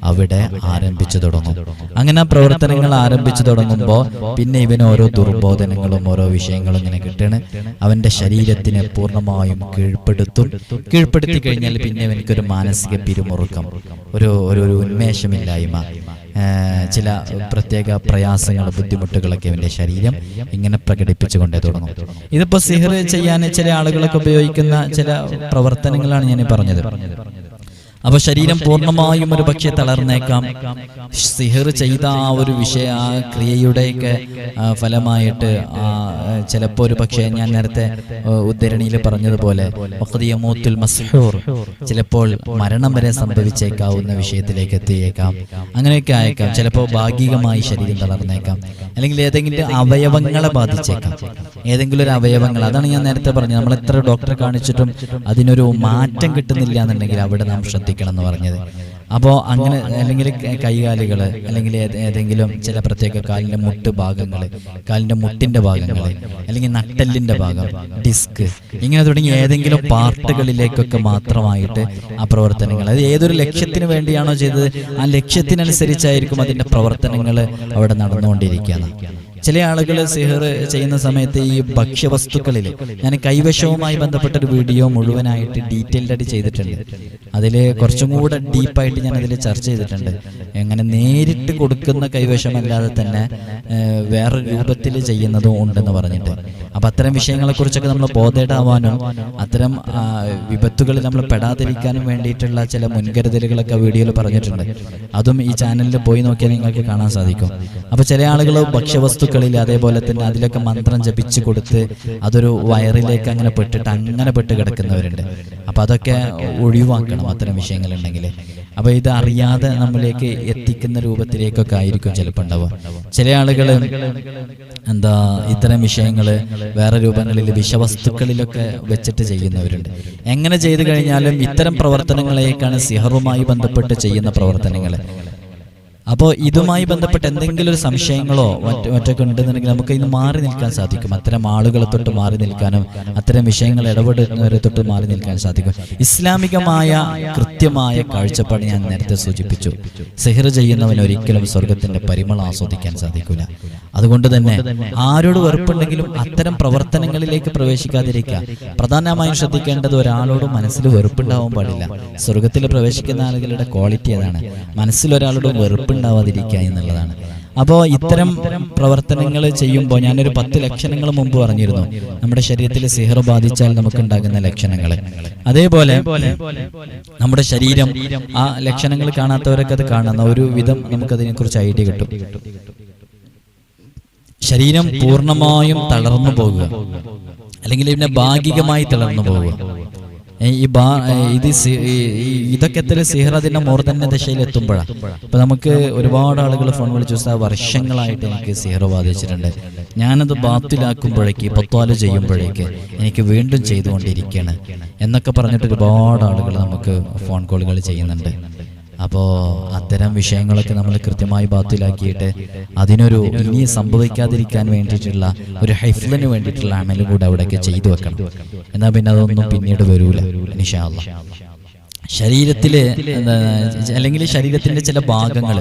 അവിടെ ആരംഭിച്ചു തുടങ്ങും. അങ്ങനെ പ്രവർത്തനങ്ങൾ ആരംഭിച്ചു തുടങ്ങുമ്പോൾ പിന്നെ ഇവന് ഓരോ ദുർബോധനങ്ങളും ഓരോ വിഷയങ്ങളും ഇങ്ങനെ കിട്ടണ്. അവന്റെ ശരീരത്തിനെ പൂർണമായും കീഴ്പ്പെടുത്തും. കീഴ്പ്പെടുത്തി. കഴിഞ്ഞാൽ പിന്നെ ഇവനിക്കൊരു മാനസിക പിരിമുറുക്കം. ഒരു ഒരു ഒരു ഉന്മേഷമില്ലായ്മ. ആ, ചില പ്രത്യേക പ്രയാസങ്ങൾ ബുദ്ധിമുട്ടുകളൊക്കെ അവന്റെ ശരീരം ഇങ്ങനെ പ്രകടിപ്പിച്ചു കൊണ്ടേ തുടങ്ങും. ഇതിപ്പോൾ സിഹർ ചെയ്യാൻ ചില ആളുകളൊക്കെ ഉപയോഗിക്കുന്ന ചില പ്രവർത്തനങ്ങളാണ് ഞാൻ പറഞ്ഞത്. അപ്പൊ ശരീരം പൂർണമായും ഒരു പക്ഷെ തളർന്നേക്കാം. സിഹർ ചെയ്ത ആ ഒരു വിഷയ ആ ക്രിയയുടെയൊക്കെ ഫലമായിട്ട് ആ, ചിലപ്പോ ഒരു പക്ഷേ ഞാൻ നേരത്തെ ഉദ്ധരണിയിൽ പറഞ്ഞതുപോലെ മസ്ഹൂർ ചിലപ്പോൾ മരണം വരെ സംഭവിച്ചേക്കാവുന്ന വിഷയത്തിലേക്ക് എത്തിയേക്കാം. അങ്ങനെയൊക്കെ ആയേക്കാം. ചിലപ്പോൾ ഭാഗികമായി ശരീരം തളർന്നേക്കാം. അല്ലെങ്കിൽ ഏതെങ്കിലും അവയവങ്ങളെ ബാധിച്ചേക്കാം. ഏതെങ്കിലും ഒരു അവയവങ്ങൾ അതാണ് ഞാൻ നേരത്തെ പറഞ്ഞത്. നമ്മൾ എത്ര ഡോക്ടറെ കാണിച്ചിട്ടും അതിനൊരു മാറ്റം കിട്ടുന്നില്ല എന്നുണ്ടെങ്കിൽ അവിടെ നാം ശ്രദ്ധിക്കണം എന്ന് പറഞ്ഞത്. അപ്പോൾ അങ്ങനെ അല്ലെങ്കിൽ കൈകാലുകൾ അല്ലെങ്കിൽ ഏതെങ്കിലും ചില പ്രത്യേക കാലിന്റെ മുട്ട് ഭാഗങ്ങൾ കാലിന്റെ മുട്ടിന്റെ ഭാഗങ്ങൾ അല്ലെങ്കിൽ നട്ടെല്ലിന്റെ ഭാഗം ഡിസ്ക് ഇങ്ങനെ തുടങ്ങി ഏതെങ്കിലും പാർട്ടുകളിലേക്കൊക്കെ മാത്രമായിട്ട് ആ പ്രവർത്തനങ്ങൾ. അത് ഏതൊരു ലക്ഷ്യത്തിന് വേണ്ടിയാണോ ചെയ്തത്? ആ ലക്ഷ്യത്തിനനുസരിച്ചായിരിക്കും അതിന്റെ പ്രവർത്തനങ്ങൾ അവിടെ നടന്നുകൊണ്ടിരിക്കുകയാണ്. ചില ആളുകൾ സിഹർ ചെയ്യുന്ന സമയത്ത് ഈ ഭക്ഷ്യവസ്തുക്കളിൽ ഞാൻ കൈവശവുമായി ബന്ധപ്പെട്ട ഒരു വീഡിയോ മുഴുവനായിട്ട് ഡീറ്റെയിൽഡ് ആയിട്ട് ചെയ്തിട്ടുണ്ട്. അതിൽ കുറച്ചും കൂടെ ഡീപ്പായിട്ട് ഞാൻ അതിൽ ചർച്ച ചെയ്തിട്ടുണ്ട്. എങ്ങനെ നേരിട്ട് കൊടുക്കുന്ന കൈവശമല്ലാതെ തന്നെ വേറെ രൂപത്തിൽ ചെയ്യുന്നതും ഉണ്ടെന്ന് പറഞ്ഞിട്ട്. അപ്പം അത്തരം വിഷയങ്ങളെക്കുറിച്ചൊക്കെ നമ്മൾ ബോധേഡാവാനും അത്തരം വിപത്തുകളിൽ നമ്മൾ പെടാതിരിക്കാനും വേണ്ടിയിട്ടുള്ള ചില മുൻകരുതലുകളൊക്കെ വീഡിയോയിൽ പറഞ്ഞിട്ടുണ്ട്. അതും ഈ ചാനലിൽ പോയി നോക്കിയാൽ നിങ്ങൾക്ക് കാണാൻ സാധിക്കും. അപ്പോൾ ചില ആളുകൾ ഭക്ഷ്യവസ്തുക്കളിൽ അതേപോലെ തന്നെ അതിലൊക്കെ മന്ത്രം ജപിച്ചു കൊടുത്ത് അതൊരു വയറിലേക്ക് അങ്ങനെ പെട്ടിട്ട് അങ്ങനെ പെട്ട് കിടക്കുന്നവരുണ്ട്. അപ്പൊ അതൊക്കെ ഒഴിവാക്കണം അത്തരം വിഷയങ്ങൾ ഉണ്ടെങ്കിൽ അപ്പൊ ഇത് അറിയാതെ നമ്മളിലേക്ക് എത്തിക്കുന്ന രൂപത്തിലേക്കൊക്കെ ആയിരിക്കും ചിലപ്പോൾ ഉണ്ടാവുക. ചില ആളുകൾ എന്താ ഇത്തരം വിഷയങ്ങൾ വേറെ രൂപങ്ങളിൽ വിഷവസ്തുക്കളിലൊക്കെ വെച്ചിട്ട് ചെയ്യുന്നവരുണ്ട്. എങ്ങനെ ചെയ്തു കഴിഞ്ഞാലും ഇത്തരം പ്രവർത്തനങ്ങളേക്കാണ് സിഹറുമായി ബന്ധപ്പെട്ട് ചെയ്യുന്ന പ്രവർത്തനങ്ങൾ. അപ്പോൾ ഇതുമായി ബന്ധപ്പെട്ട് എന്തെങ്കിലും ഒരു സംശയങ്ങളോ മറ്റ് മറ്റൊക്കെ ഉണ്ടെന്നുണ്ടെങ്കിൽ നമുക്ക് ഇന്ന് മാറി നിൽക്കാൻ സാധിക്കും. അത്തരം ആളുകളെ തൊട്ട് മാറി നിൽക്കാനും അത്തരം വിഷയങ്ങൾ ഇടപെടുന്നവരെ തൊട്ട് മാറി നിൽക്കാൻ സാധിക്കും. ഇസ്ലാമികമായ കൃത്യമായ കാഴ്ചപ്പാട് ഞാൻ നേരത്തെ സൂചിപ്പിച്ചു. സെഹിർ ചെയ്യുന്നവന് ഒരിക്കലും സ്വർഗത്തിന്റെ പരിമളം ആസ്വദിക്കാൻ സാധിക്കില്ല അതുകൊണ്ട് തന്നെ ആരോട് വെറുപ്പുണ്ടെങ്കിലും അത്തരം പ്രവർത്തനങ്ങളിലേക്ക് പ്രവേശിക്കാതിരിക്കുക. പ്രധാനമായും ശ്രദ്ധിക്കേണ്ടത് ഒരാളോട് മനസ്സിൽ വെറുപ്പുണ്ടാവാൻ പാടില്ല. സ്വർഗത്തിൽ പ്രവേശിക്കുന്ന ആളുകളുടെ ക്വാളിറ്റി അതാണ്. മനസ്സിൽ ഒരാളോട് വെറുപ്പുണ്ടാവാതിരിക്കുക എന്നുള്ളതാണ്. അപ്പോൾ ഇത്തരം പ്രവർത്തനങ്ങൾ ചെയ്യുമ്പോൾ ഞാനൊരു പത്ത് ലക്ഷണങ്ങൾ മുമ്പ് പറഞ്ഞിരുന്നു. നമ്മുടെ ശരീരത്തിൽ സിഹർ ബാധിച്ചാൽ നമുക്കുണ്ടാകുന്ന ലക്ഷണങ്ങൾ. അതേപോലെ നമ്മുടെ ശരീരം ആ ലക്ഷണങ്ങൾ കാണാത്തവരൊക്കെ അത് കാണുന്ന ഒരു വിധം നമുക്കതിനെ കുറിച്ച് ഐഡിയ കിട്ടും. ശരീരം പൂർണമായും തളർന്നു പോകുക അല്ലെങ്കിൽ ഇതിനെ ഭാഗികമായി തളർന്നു പോകുക ഈ ബാ ഇത് ഇതൊക്കെ എത്ര സിഹർ അതിന്റെ മൂർധന്യ ദശയിൽ എത്തുമ്പോഴാണ് ഇപ്പൊ നമുക്ക് ഒരുപാട് ആളുകൾ ഫോൺ വിളിച്ചു "ഉസ്താദ്, വർഷങ്ങളായിട്ട് എനിക്ക് സിഹർ ബാധിച്ചിട്ടുണ്ട് ഞാനത് ബാത്തിലാക്കുമ്പോഴേക്ക് പൊത്താൽ ചെയ്യുമ്പോഴേക്ക് എനിക്ക് വീണ്ടും ചെയ്തുകൊണ്ടിരിക്കുകയാണ്. എന്നൊക്കെ പറഞ്ഞിട്ട് ഒരുപാട് ആളുകൾ നമുക്ക് ഫോൺ കോളുകൾ ചെയ്യുന്നുണ്ട്. അപ്പോൾ അത്തരം വിഷയങ്ങളൊക്കെ നമ്മൾ കൃത്യമായി ബാത്തിലാക്കിയിട്ട് അതിനൊരു ഇനി സംഭവിക്കാതിരിക്കാൻ വേണ്ടിയിട്ടുള്ള ഒരു ഹൈഫ്ലിന് വേണ്ടിയിട്ടുള്ള അമലും കൂടെ അവിടെയൊക്കെ ചെയ്തു വെക്കണം. എന്നാൽ പിന്നെ അതൊന്നും പിന്നീട് വരൂല നിഷാല്ല ശരീരത്തിൽ അല്ലെങ്കിൽ ശരീരത്തിന്റെ ചില ഭാഗങ്ങൾ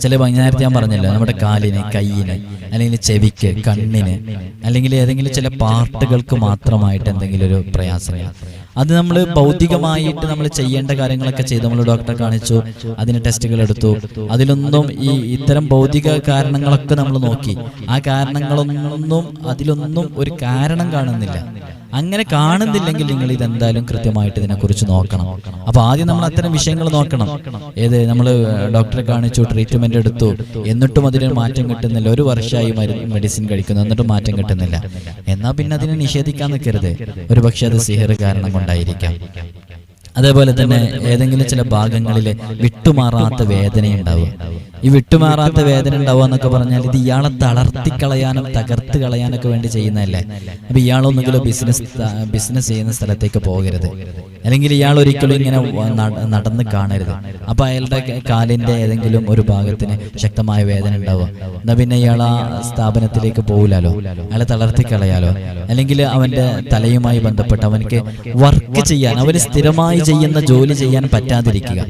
ചില നേരത്തെ ഞാൻ പറഞ്ഞല്ലോ നമ്മുടെ കാലിന് കയ്യിന് അല്ലെങ്കിൽ ചെവിക്ക് കണ്ണിന് അല്ലെങ്കിൽ ഏതെങ്കിലും ചില പാർട്ടുകൾക്ക് മാത്രമായിട്ട് എന്തെങ്കിലും ഒരു പ്രയാസങ്ങൾ അത് നമ്മൾ ഭൗതികമായിട്ട് നമ്മൾ ചെയ്യേണ്ട കാര്യങ്ങളൊക്കെ ചെയ്ത് നമ്മൾ ഡോക്ടറെ കാണിച്ചു അതിന് ടെസ്റ്റുകൾ എടുത്തു. അതിലൊന്നും ഈ ഇത്തരം ഭൗതിക കാരണങ്ങളൊക്കെ നമ്മൾ നോക്കി. ആ കാരണങ്ങളൊന്നും അതിലൊന്നും ഒരു കാരണം കാണുന്നില്ല. അങ്ങനെ കാണുന്നില്ലെങ്കിൽ നിങ്ങൾ ഇതെന്തായാലും കൃത്യമായിട്ട് ഇതിനെക്കുറിച്ച് നോക്കണം. അപ്പൊ ആദ്യം നമ്മൾ അത്തരം വിഷയങ്ങൾ നോക്കണം. ഏത് നമ്മൾ ഡോക്ടറെ കാണിച്ചു ട്രീറ്റ്മെന്റ് എടുത്തു. എന്നിട്ടും അതിന് മാറ്റം കിട്ടുന്നില്ല. ഒരു വർഷമായി മെഡിസിൻ കഴിക്കുന്നു. എന്നിട്ടും മാറ്റം കിട്ടുന്നില്ല. എന്നാ പിന്നെ അതിനെ നിഷേധിക്കാൻ നിൽക്കരുത്. ഒരു പക്ഷെ അത് സിഹർ കാരണം കൊണ്ടായിരിക്കാം അതേപോലെ തന്നെ ഏതെങ്കിലും ചില ഭാഗങ്ങളിൽ വിട്ടുമാറാത്ത വേദനയുണ്ടാവുക ഈ വിട്ടുമാറാത്ത വേദന ഉണ്ടാവുക എന്നൊക്കെ പറഞ്ഞാൽ ഇത് ഇയാളെ തളർത്തി കളയാനും തകർത്ത് കളയാനൊക്കെ വേണ്ടി ചെയ്യുന്നതല്ലേ? അപ്പൊ ഇയാളൊന്നുകിലും ബിസിനസ് ബിസിനസ് ചെയ്യുന്ന സ്ഥലത്തേക്ക് പോകരുത്. അല്ലെങ്കിൽ ഇയാൾ ഒരിക്കലും ഇങ്ങനെ നടന്ന് കാണരുത്. അപ്പൊ അയാളുടെ കാലിന്റെ ഏതെങ്കിലും ഒരു ഭാഗത്തിന് ശക്തമായ വേദന ഉണ്ടാവുക. എന്നാ പിന്നെ ഇയാൾ ആ സ്ഥാപനത്തിലേക്ക് പോകില്ലല്ലോ അയാളെ തളർത്തി കളയാലോ അല്ലെങ്കിൽ അവന്റെ തലയുമായി ബന്ധപ്പെട്ട് അവനക്ക് വർക്ക് ചെയ്യാൻ അവന് സ്ഥിരമായി ചെയ്യുന്ന ജോലി ചെയ്യാൻ പറ്റാതിരിക്കുക.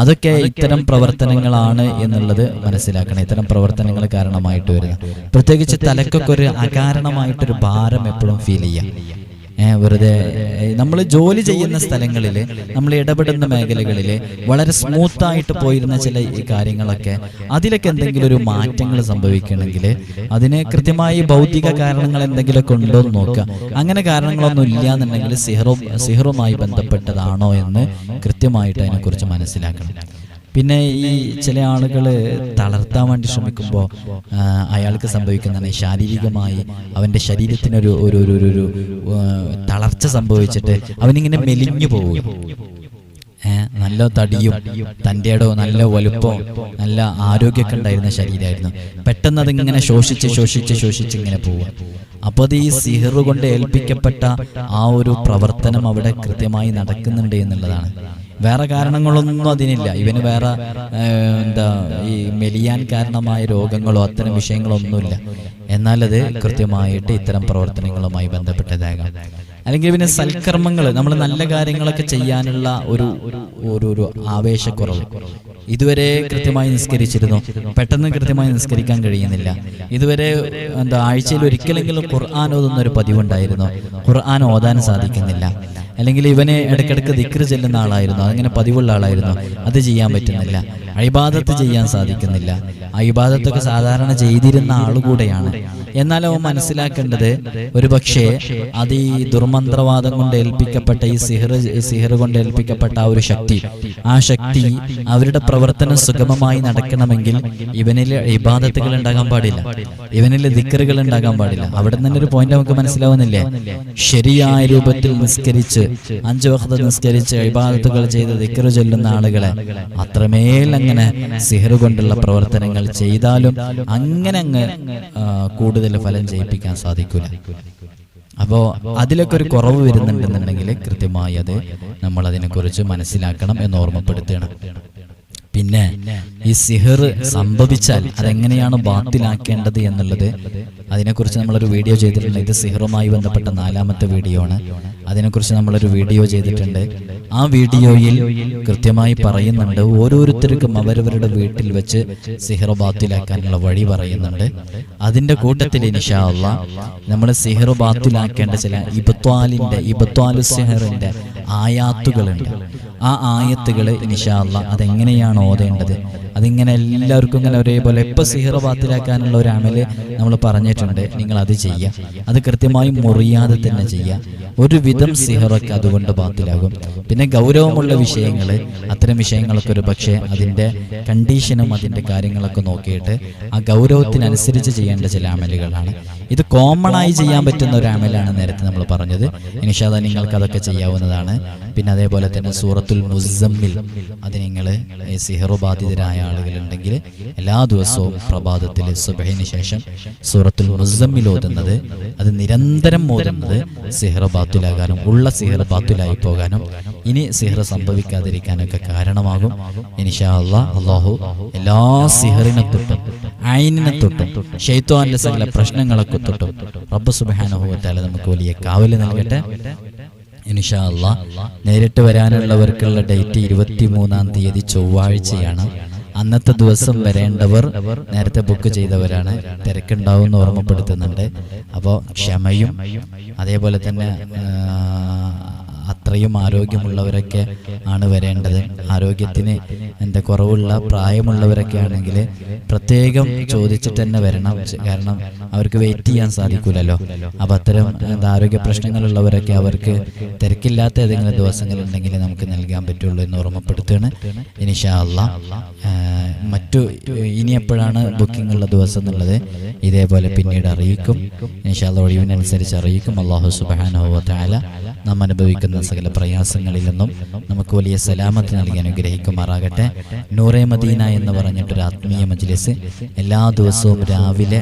അതൊക്കെ ഇത്തരം പ്രവർത്തനങ്ങളാണ് എന്നുള്ളത് മനസ്സിലാക്കണം. ഇത്തരം പ്രവർത്തനങ്ങൾ കാരണമായിട്ട് വരുന്നത്. പ്രത്യേകിച്ച് തലക്കൊക്കെ ഒരു അകാരണമായിട്ടൊരു ഭാരം എപ്പോഴും ഫീൽ ചെയ്യാം. വെറുതെ നമ്മൾ ജോലി ചെയ്യുന്ന സ്ഥലങ്ങളിൽ നമ്മൾ ഇടപെടുന്ന മേഖലകളിൽ വളരെ സ്മൂത്ത് ആയിട്ട് പോയിരുന്ന ചില ഈ കാര്യങ്ങളൊക്കെ അതിലൊക്കെ എന്തെങ്കിലും ഒരു മാറ്റങ്ങൾ സംഭവിക്കണമെങ്കിൽ അതിന് കൃത്യമായി ഭൗതിക കാരണങ്ങൾ എന്തെങ്കിലുമൊക്കെ ഉണ്ടോ എന്ന് നോക്കുക. അങ്ങനെ കാരണങ്ങളൊന്നും ഇല്ല എന്നുണ്ടെങ്കിൽ സിഹറും സിഹറുമായി ബന്ധപ്പെട്ടതാണോ എന്ന് കൃത്യമായിട്ട് അതിനെക്കുറിച്ച് മനസ്സിലാക്കണം. പിന്നെ ഈ ചില ആളുകൾ തളർത്താൻ വേണ്ടി ശ്രമിക്കുമ്പോൾ അയാൾക്ക് സംഭവിക്കുന്നതാണ് ശാരീരികമായി അവന്റെ ശരീരത്തിനൊരു ഒരു ഒരു ഒരു തളർച്ച സംഭവിച്ചിട്ട് അവനിങ്ങനെ മെലിഞ്ഞു പോകും നല്ല തടിയും തന്റെ ഇടവും നല്ല വലുപ്പവും നല്ല ആരോഗ്യമൊക്കെ ഉണ്ടായിരുന്ന ശരീരമായിരുന്നു പെട്ടെന്ന് അതിങ്ങനെ ശോഷിച്ച് ശോഷിച്ച് ശോഷിച്ച് ഇങ്ങനെ പോവുക അപ്പോൾ അത് ഈ സിഹറ് കൊണ്ട് ഏൽപ്പിക്കപ്പെട്ട ആ ഒരു പ്രവർത്തനം അവിടെ കൃത്യമായി നടക്കുന്നുണ്ട് എന്നുള്ളതാണ്. വേറെ കാരണങ്ങളൊന്നും അതിനില്ല. ഇവന് വേറെ എന്താ ഈ മെലിയാൻ കാരണമായ രോഗങ്ങളോ അത്തരം വിഷയങ്ങളൊന്നുമില്ല. എന്നാൽ അത് കൃത്യമായിട്ട് ഇത്തരം പ്രവർത്തനങ്ങളുമായി ബന്ധപ്പെട്ടതാകാം. അല്ലെങ്കിൽ പിന്നെ സൽക്കർമ്മങ്ങൾ നമ്മൾ നല്ല കാര്യങ്ങളൊക്കെ ചെയ്യാനുള്ള ഒരു ഒരു ഒരു ആവേശക്കുറവ്. ഇതുവരെ കൃത്യമായി നിസ്കരിച്ചിരുന്നു. പെട്ടെന്ന് കൃത്യമായി നിസ്കരിക്കാൻ കഴിയുന്നില്ല. ഇതുവരെ എന്താ ആഴ്ചയിൽ ഒരിക്കലെങ്കിലും ഖുർആൻ ഓതുന്ന ഒരു പതിവുണ്ടായിരുന്നു. ഖുർആൻ ഓതാൻ സാധിക്കുന്നില്ല. അല്ലെങ്കിൽ ഇവനെ ഇടയ്ക്കിടയ്ക്ക് ദിക്ർ ചെല്ലുന്ന ആളായിരുന്നു. അങ്ങനെ പതിവുള്ള ആളായിരുന്നു. അത് ചെയ്യാൻ പറ്റുന്നില്ല. അഴിബാദത്ത് ചെയ്യാൻ സാധിക്കുന്നില്ല. അഴിബാദത്തൊക്കെ സാധാരണ ചെയ്തിരുന്ന ആളുകൂടെയാണ്. എന്നാൽ അവൻ മനസ്സിലാക്കേണ്ടത് ഒരു പക്ഷേ അത് ഈ ദുർമന്ത്രവാദം കൊണ്ട് ഏൽപ്പിക്കപ്പെട്ട ഈ സിഹർ സിഹർ കൊണ്ട് ഏൽപ്പിക്കപ്പെട്ട ആ ഒരു ശക്തി ആ ശക്തി അവരുടെ പ്രവർത്തനം സുഗമമായി നടക്കണമെങ്കിൽ ഇവനിൽ ഇബാദത്തുകൾ ഉണ്ടാകാൻ പാടില്ല. ഇവനിൽ ദിക്കറുകൾ ഉണ്ടാകാൻ പാടില്ല. അവിടെ തന്നെ ഒരു പോയിന്റ് നമുക്ക് മനസ്സിലാവുന്നില്ലേ? ശരിയായ രൂപത്തിൽ നിസ്കരിച്ച് അഞ്ചു വഖത്ത് നിസ്കരിച്ച് ഇബാദത്തുകൾ ചെയ്ത് ദിക്കറ് ചൊല്ലുന്ന ആളുകളെ അത്രമേൽ അങ്ങനെ സിഹറു കൊണ്ടുള്ള പ്രവർത്തനങ്ങൾ ചെയ്താലും അങ്ങനെ അങ്ങ് കൂടുതൽ ഫലം ചെയ്യിപ്പിക്കാൻ സാധിക്കില്ല അപ്പോൾ അതിലൊക്കെ ഒരു കുറവ് വരുന്നുണ്ടെന്നുണ്ടെങ്കിൽ കൃത്യമായി അത് നമ്മൾ അതിനെക്കുറിച്ച് മനസ്സിലാക്കണം എന്ന് ഓർമ്മപ്പെടുത്തുകയാണ്. പിന്നെ ഈ സിഹർ സംഭവിച്ചാൽ അതെങ്ങനെയാണ് ബാത്തിലാക്കേണ്ടത് എന്നുള്ളത്. അതിനെക്കുറിച്ച് നമ്മളൊരു വീഡിയോ ചെയ്തിട്ടുണ്ട്. ഇത് സിഹറുമായി ബന്ധപ്പെട്ട നാലാമത്തെ വീഡിയോ ആണ് അതിനെക്കുറിച്ച് നമ്മളൊരു വീഡിയോ ചെയ്തിട്ടുണ്ട്. ആ വീഡിയോയിൽ കൃത്യമായി പറയുന്നുണ്ട്. ഓരോരുത്തർക്കും അവരവരുടെ വീട്ടിൽ വെച്ച് സിഹർ ബാത്തിലാക്കാനുള്ള വഴി പറയുന്നുണ്ട്. അതിന്റെ കൂട്ടത്തിൽ ഇൻഷാ അള്ളാ നമ്മൾ സിഹർ ബാത്തിലാക്കേണ്ട ചില ഇബത്വാലിന്റെ ഇബത്വാലു സിഹറിന്റെ ആയാത്തുകളുണ്ട്. ആ ആയത്തുകൾ അള്ളാ അതെങ്ങനെയാണ് ഓതേണ്ടത്? അതിങ്ങനെ എല്ലാവർക്കും ഇങ്ങനെ ഒരേപോലെ എപ്പോൾ സിഹർ ബാത്തിലാക്കാനുള്ള ഒരു അമൽ നമ്മൾ പറഞ്ഞിട്ടുണ്ട്. നിങ്ങൾ അത് ചെയ്യുക അത് കൃത്യമായി മുറിയാതെ തന്നെ ചെയ്യുക ഒരുവിധം സിഹറൊക്കെ അതുകൊണ്ട് ബാത്തിലാകും. പിന്നെ ഗൗരവമുള്ള വിഷയങ്ങൾ അത്തരം വിഷയങ്ങളൊക്കെ ഒരു പക്ഷേ അതിന്റെ കണ്ടീഷനും അതിന്റെ കാര്യങ്ങളൊക്കെ നോക്കിയിട്ട് ആ ഗൗരവത്തിനനുസരിച്ച് ചെയ്യേണ്ട ചില അമലുകളാണ്. ഇത് കോമൺ ആയി ചെയ്യാൻ പറ്റുന്ന ഒരു അമലാണ് നേരത്തെ നമ്മൾ പറഞ്ഞത്. ഇനിഷാദ നിങ്ങൾക്ക് അതൊക്കെ ചെയ്യാവുന്നതാണ്. പിന്നെ അതേപോലെ തന്നെ സൂറത്തുൽ മുസമ്മിൽ അത് നിങ്ങൾ സിഹറു ബാധിതരായ ആളുകളുണ്ടെങ്കിൽ എല്ലാ ദിവസവും പ്രഭാതത്തിൽ സുബഹിന് ശേഷം സൂറത്തുൽ മുസമ്മിൽ ഓതുന്നത്. അത് നിരന്തരം ഓതുന്നത് സിഹറ ബാത്തുലാകാനും ഉള്ള സിഹറ ബാത്തുലായി പോകാനും ഇനി സിഹറ സംഭവിക്കാതിരിക്കാനൊക്കെ കാരണമാകും. ഇനിഷാ അള്ളാഹ് അള്ളാഹു എല്ലാ സിഹറിനെ തൊട്ടും ഐനിനെ തൊട്ടും ഷെയ്ത്തോന്റെ സകല പ്രശ്നങ്ങളൊക്കെ തൊട്ടും റബ്ബ് സുബാനുഭവത്താല നമുക്ക് വലിയ കാവൽ നൽകട്ടെ. ഇൻഷാ അള്ളാ നേരിട്ട് വരാനുള്ളവർക്കുള്ള ഡേറ്റ് ഇരുപത്തി മൂന്നാം തീയതി ചൊവ്വാഴ്ചയാണ്. അന്നത്തെ ദിവസം വരേണ്ടവർ നേരത്തെ ബുക്ക് ചെയ്തവരാണ്. തിരക്കുണ്ടാവും എന്ന് ഓർമ്മപ്പെടുത്തുന്നുണ്ട്. അപ്പോൾ ക്ഷമയും അതേപോലെ തന്നെ അത്രയും ആരോഗ്യമുള്ളവരൊക്കെ ആണ് വരേണ്ടത്. ആരോഗ്യത്തിന് എന്താ കുറവുള്ള പ്രായമുള്ളവരൊക്കെ ആണെങ്കിൽ പ്രത്യേകം ചോദിച്ചിട്ട് തന്നെ വരണം. കാരണം അവർക്ക് വെയിറ്റ് ചെയ്യാൻ സാധിക്കില്ലല്ലോ അപ്പം അത്തരം എന്താ ആരോഗ്യ പ്രശ്നങ്ങളുള്ളവരൊക്കെ അവർക്ക് തിരക്കില്ലാത്ത ഏതെങ്കിലും ദിവസങ്ങളുണ്ടെങ്കിൽ നമുക്ക് നൽകാൻ പറ്റുള്ളൂ എന്ന് ഓർമ്മപ്പെടുത്തുകയാണ്. ഇനിഷാ അള്ളാ മറ്റു ഇനി എപ്പോഴാണ് ബുക്കിംഗ് ഉള്ള ദിവസം എന്നുള്ളത് ഇതേപോലെ പിന്നീട് അറിയിക്കും. ഇൻഷാല്ല ഒഴിവിനനുസരിച്ച് അറിയിക്കും. അള്ളാഹു സുബാനുഭവത്തായ നാം അനുഭവിക്കുന്ന സകല പ്രയാസങ്ങളിൽ നിന്നും നമുക്ക് വലിയ സലാമത്ത് നൽകി അനുഗ്രഹിക്കുമാറാകട്ടെ. നൂറെ മദീന എന്ന് പറഞ്ഞിട്ടൊരു ആത്മീയ മജ്ലിസ് എല്ലാ ദിവസവും രാവിലെ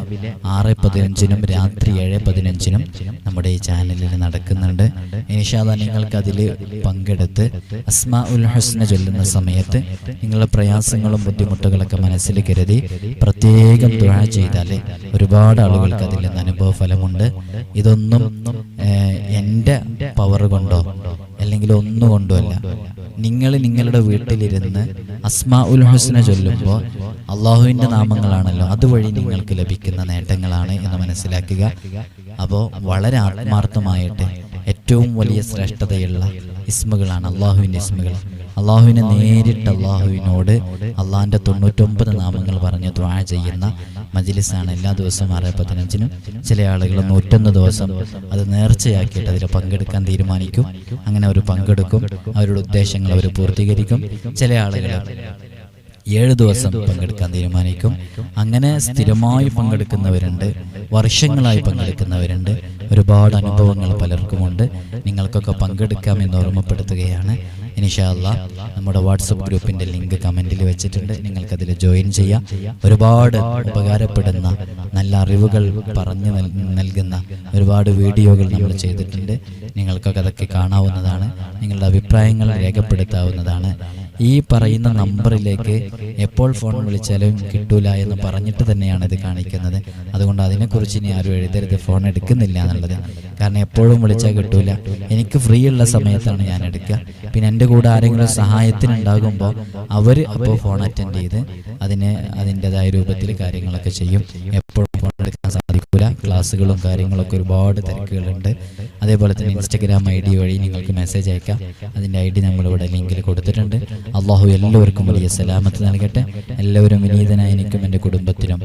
ആറ് പതിനഞ്ചിനും രാത്രി ഏഴ് പതിനഞ്ചിനും നമ്മുടെ ഈ ചാനലിൽ നടക്കുന്നുണ്ട്. ഇനിഷാദ നിങ്ങൾക്ക് അതിൽ പങ്കെടുത്ത് അസ്മാ ഉൽ ഹസ്ന ചൊല്ലുന്ന സമയത്ത് നിങ്ങളുടെ പ്രയാസങ്ങളും ബുദ്ധിമുട്ടുകളൊക്കെ മനസ്സിൽ കരുതി പ്രത്യേകം തുഴ ചെയ്താൽ ഒരുപാട് ആളുകൾക്ക് അതിൽ നിന്ന് അനുഭവ ഫലമുണ്ട് ഇതൊന്നും എന്റെ പവർ കൊണ്ടോ അല്ലെങ്കിൽ ഒന്നും കൊണ്ടുമല്ല. നിങ്ങൾ നിങ്ങളുടെ വീട്ടിലിരുന്ന് അസ്മാ ഉൽ ഹുസ്ന ചൊല്ലുമ്പോൾ അള്ളാഹുവിന്റെ നാമങ്ങളാണല്ലോ അതുവഴി നിങ്ങൾക്ക് ലഭിക്കുന്ന നേട്ടങ്ങളാണ് എന്ന് മനസ്സിലാക്കുക. അപ്പോൾ വളരെ ആത്മാർത്ഥമായിട്ട് ഏറ്റവും വലിയ ശ്രേഷ്ഠതയുള്ള ഇസ്മുകളാണ് അള്ളാഹുവിന്റെ ഇസ്മുകൾ. അള്ളാഹുവിനെ നേരിട്ട് അള്ളാഹുവിനോട് അള്ളാഹിന്റെ തൊണ്ണൂറ്റൊമ്പത് നാമങ്ങൾ പറഞ്ഞ് ദ്വാ ചെയ്യുന്ന മജിലിസാണ് എല്ലാ ദിവസവും ആറ് പതിനഞ്ചിനും ചില ആളുകൾ നൂറ്റൊന്ന് ദിവസം അത് നേർച്ചയാക്കിയിട്ട് അതിൽ പങ്കെടുക്കാൻ തീരുമാനിക്കും. അങ്ങനെ അവർ പങ്കെടുക്കും. അവരുടെ ഉദ്ദേശങ്ങൾ അവർ പൂർത്തീകരിക്കും. ചില ആളുകൾ ഏഴ് ദിവസം പങ്കെടുക്കാൻ തീരുമാനിക്കും. അങ്ങനെ സ്ഥിരമായി പങ്കെടുക്കുന്നവരുണ്ട്. വർഷങ്ങളായി പങ്കെടുക്കുന്നവരുണ്ട്. ഒരുപാട് അനുഭവങ്ങൾ പലർക്കുമുണ്ട്. നിങ്ങൾക്കൊക്കെ പങ്കെടുക്കാം എന്ന് ഓർമ്മപ്പെടുത്തുകയാണ്. ഇനിഷാല്ല നമ്മുടെ വാട്സപ്പ് ഗ്രൂപ്പിന്റെ ലിങ്ക് കമന്റിൽ വെച്ചിട്ടുണ്ട്. നിങ്ങൾക്കതിൽ ജോയിൻ ചെയ്യാം. ഒരുപാട് ഉപകാരപ്പെടുന്ന നല്ല അറിവുകൾ പറഞ്ഞു നൽകുന്ന ഒരുപാട് വീഡിയോകൾ നമ്മൾ ചെയ്തിട്ടുണ്ട്. നിങ്ങൾക്കൊക്കെ അതൊക്കെ കാണാവുന്നതാണ്. നിങ്ങളുടെ അഭിപ്രായങ്ങൾ രേഖപ്പെടുത്താവുന്നതാണ്. ഈ പറയുന്ന നമ്പറിലേക്ക് എപ്പോൾ ഫോൺ വിളിച്ചാലും കിട്ടൂല എന്ന് പറഞ്ഞിട്ട് തന്നെയാണ് ഇത് കാണിക്കുന്നത്. അതുകൊണ്ട് അതിനെക്കുറിച്ച് ഇനി ആരും എഴുതരുത്. ഫോൺ എടുക്കുന്നില്ല എന്നുള്ളത്. കാരണം എപ്പോഴും വിളിച്ചാൽ കിട്ടൂല. എനിക്ക് ഫ്രീ ഉള്ള സമയത്താണ് ഞാൻ എടുക്കുക. പിന്നെ എന്റെ കൂടെ ആരെങ്കിലും സഹായത്തിനുണ്ടാകുമ്പോൾ അവർ അപ്പോൾ ഫോൺ അറ്റൻഡ് ചെയ്ത് അതിന് അതിന്റെതായ രൂപത്തിൽ കാര്യങ്ങളൊക്കെ ചെയ്യും. എപ്പോഴും ഫോൺ എടുക്കാൻ സാധിക്കൂല. ക്ലാസ്സുകളും കാര്യങ്ങളൊക്കെ ഒരുപാട് തിരക്കുകളുണ്ട്. അതേപോലെ തന്നെ ഇൻസ്റ്റഗ്രാം ഐ ഡി വഴി നിങ്ങൾക്ക് മെസ്സേജ് അയക്കാം. അതിന്റെ ഐ ഡി നമ്മളിവിടെ ലിങ്കിൽ കൊടുത്തിട്ടുണ്ട്. അള്ളാഹു എല്ലാവർക്കും വലിയ സലാമത്ത് നൽകട്ടെ. എല്ലാവരും വിനീതനായ എനിക്കും എന്റെ കുടുംബത്തിലും.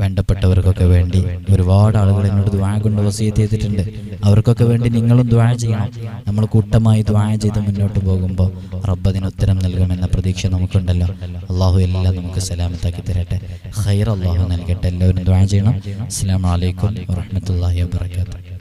വേണ്ടപ്പെട്ടവർക്കൊക്കെ വേണ്ടി ഒരുപാട് ആളുകൾ എന്നോട് ദ്വാ കൊണ്ട് വസീത്ത് ചെയ്തിട്ടുണ്ട്. അവർക്കൊക്കെ വേണ്ടി നിങ്ങളും ദ്വാ ചെയ്യണം. നമ്മൾ കൂട്ടമായി ദ്വാ ചെയ്ത് മുന്നോട്ട് പോകുമ്പോൾ റബ്ബതിന് ഉത്തരം നൽകുമെന്ന പ്രതീക്ഷ നമുക്കുണ്ടല്ലോ. അള്ളാഹു എല്ലാം നമുക്ക് സലാമത്താക്കി തരട്ടെ. ഹൈർ അള്ളാഹു നൽകട്ടെ. എല്ലാവരും ദ്വാ ചെയ്യണം. അസ്സാം വലൈക്കും വാഹമത്തല്ലാഹി വാബർക്കാത്തു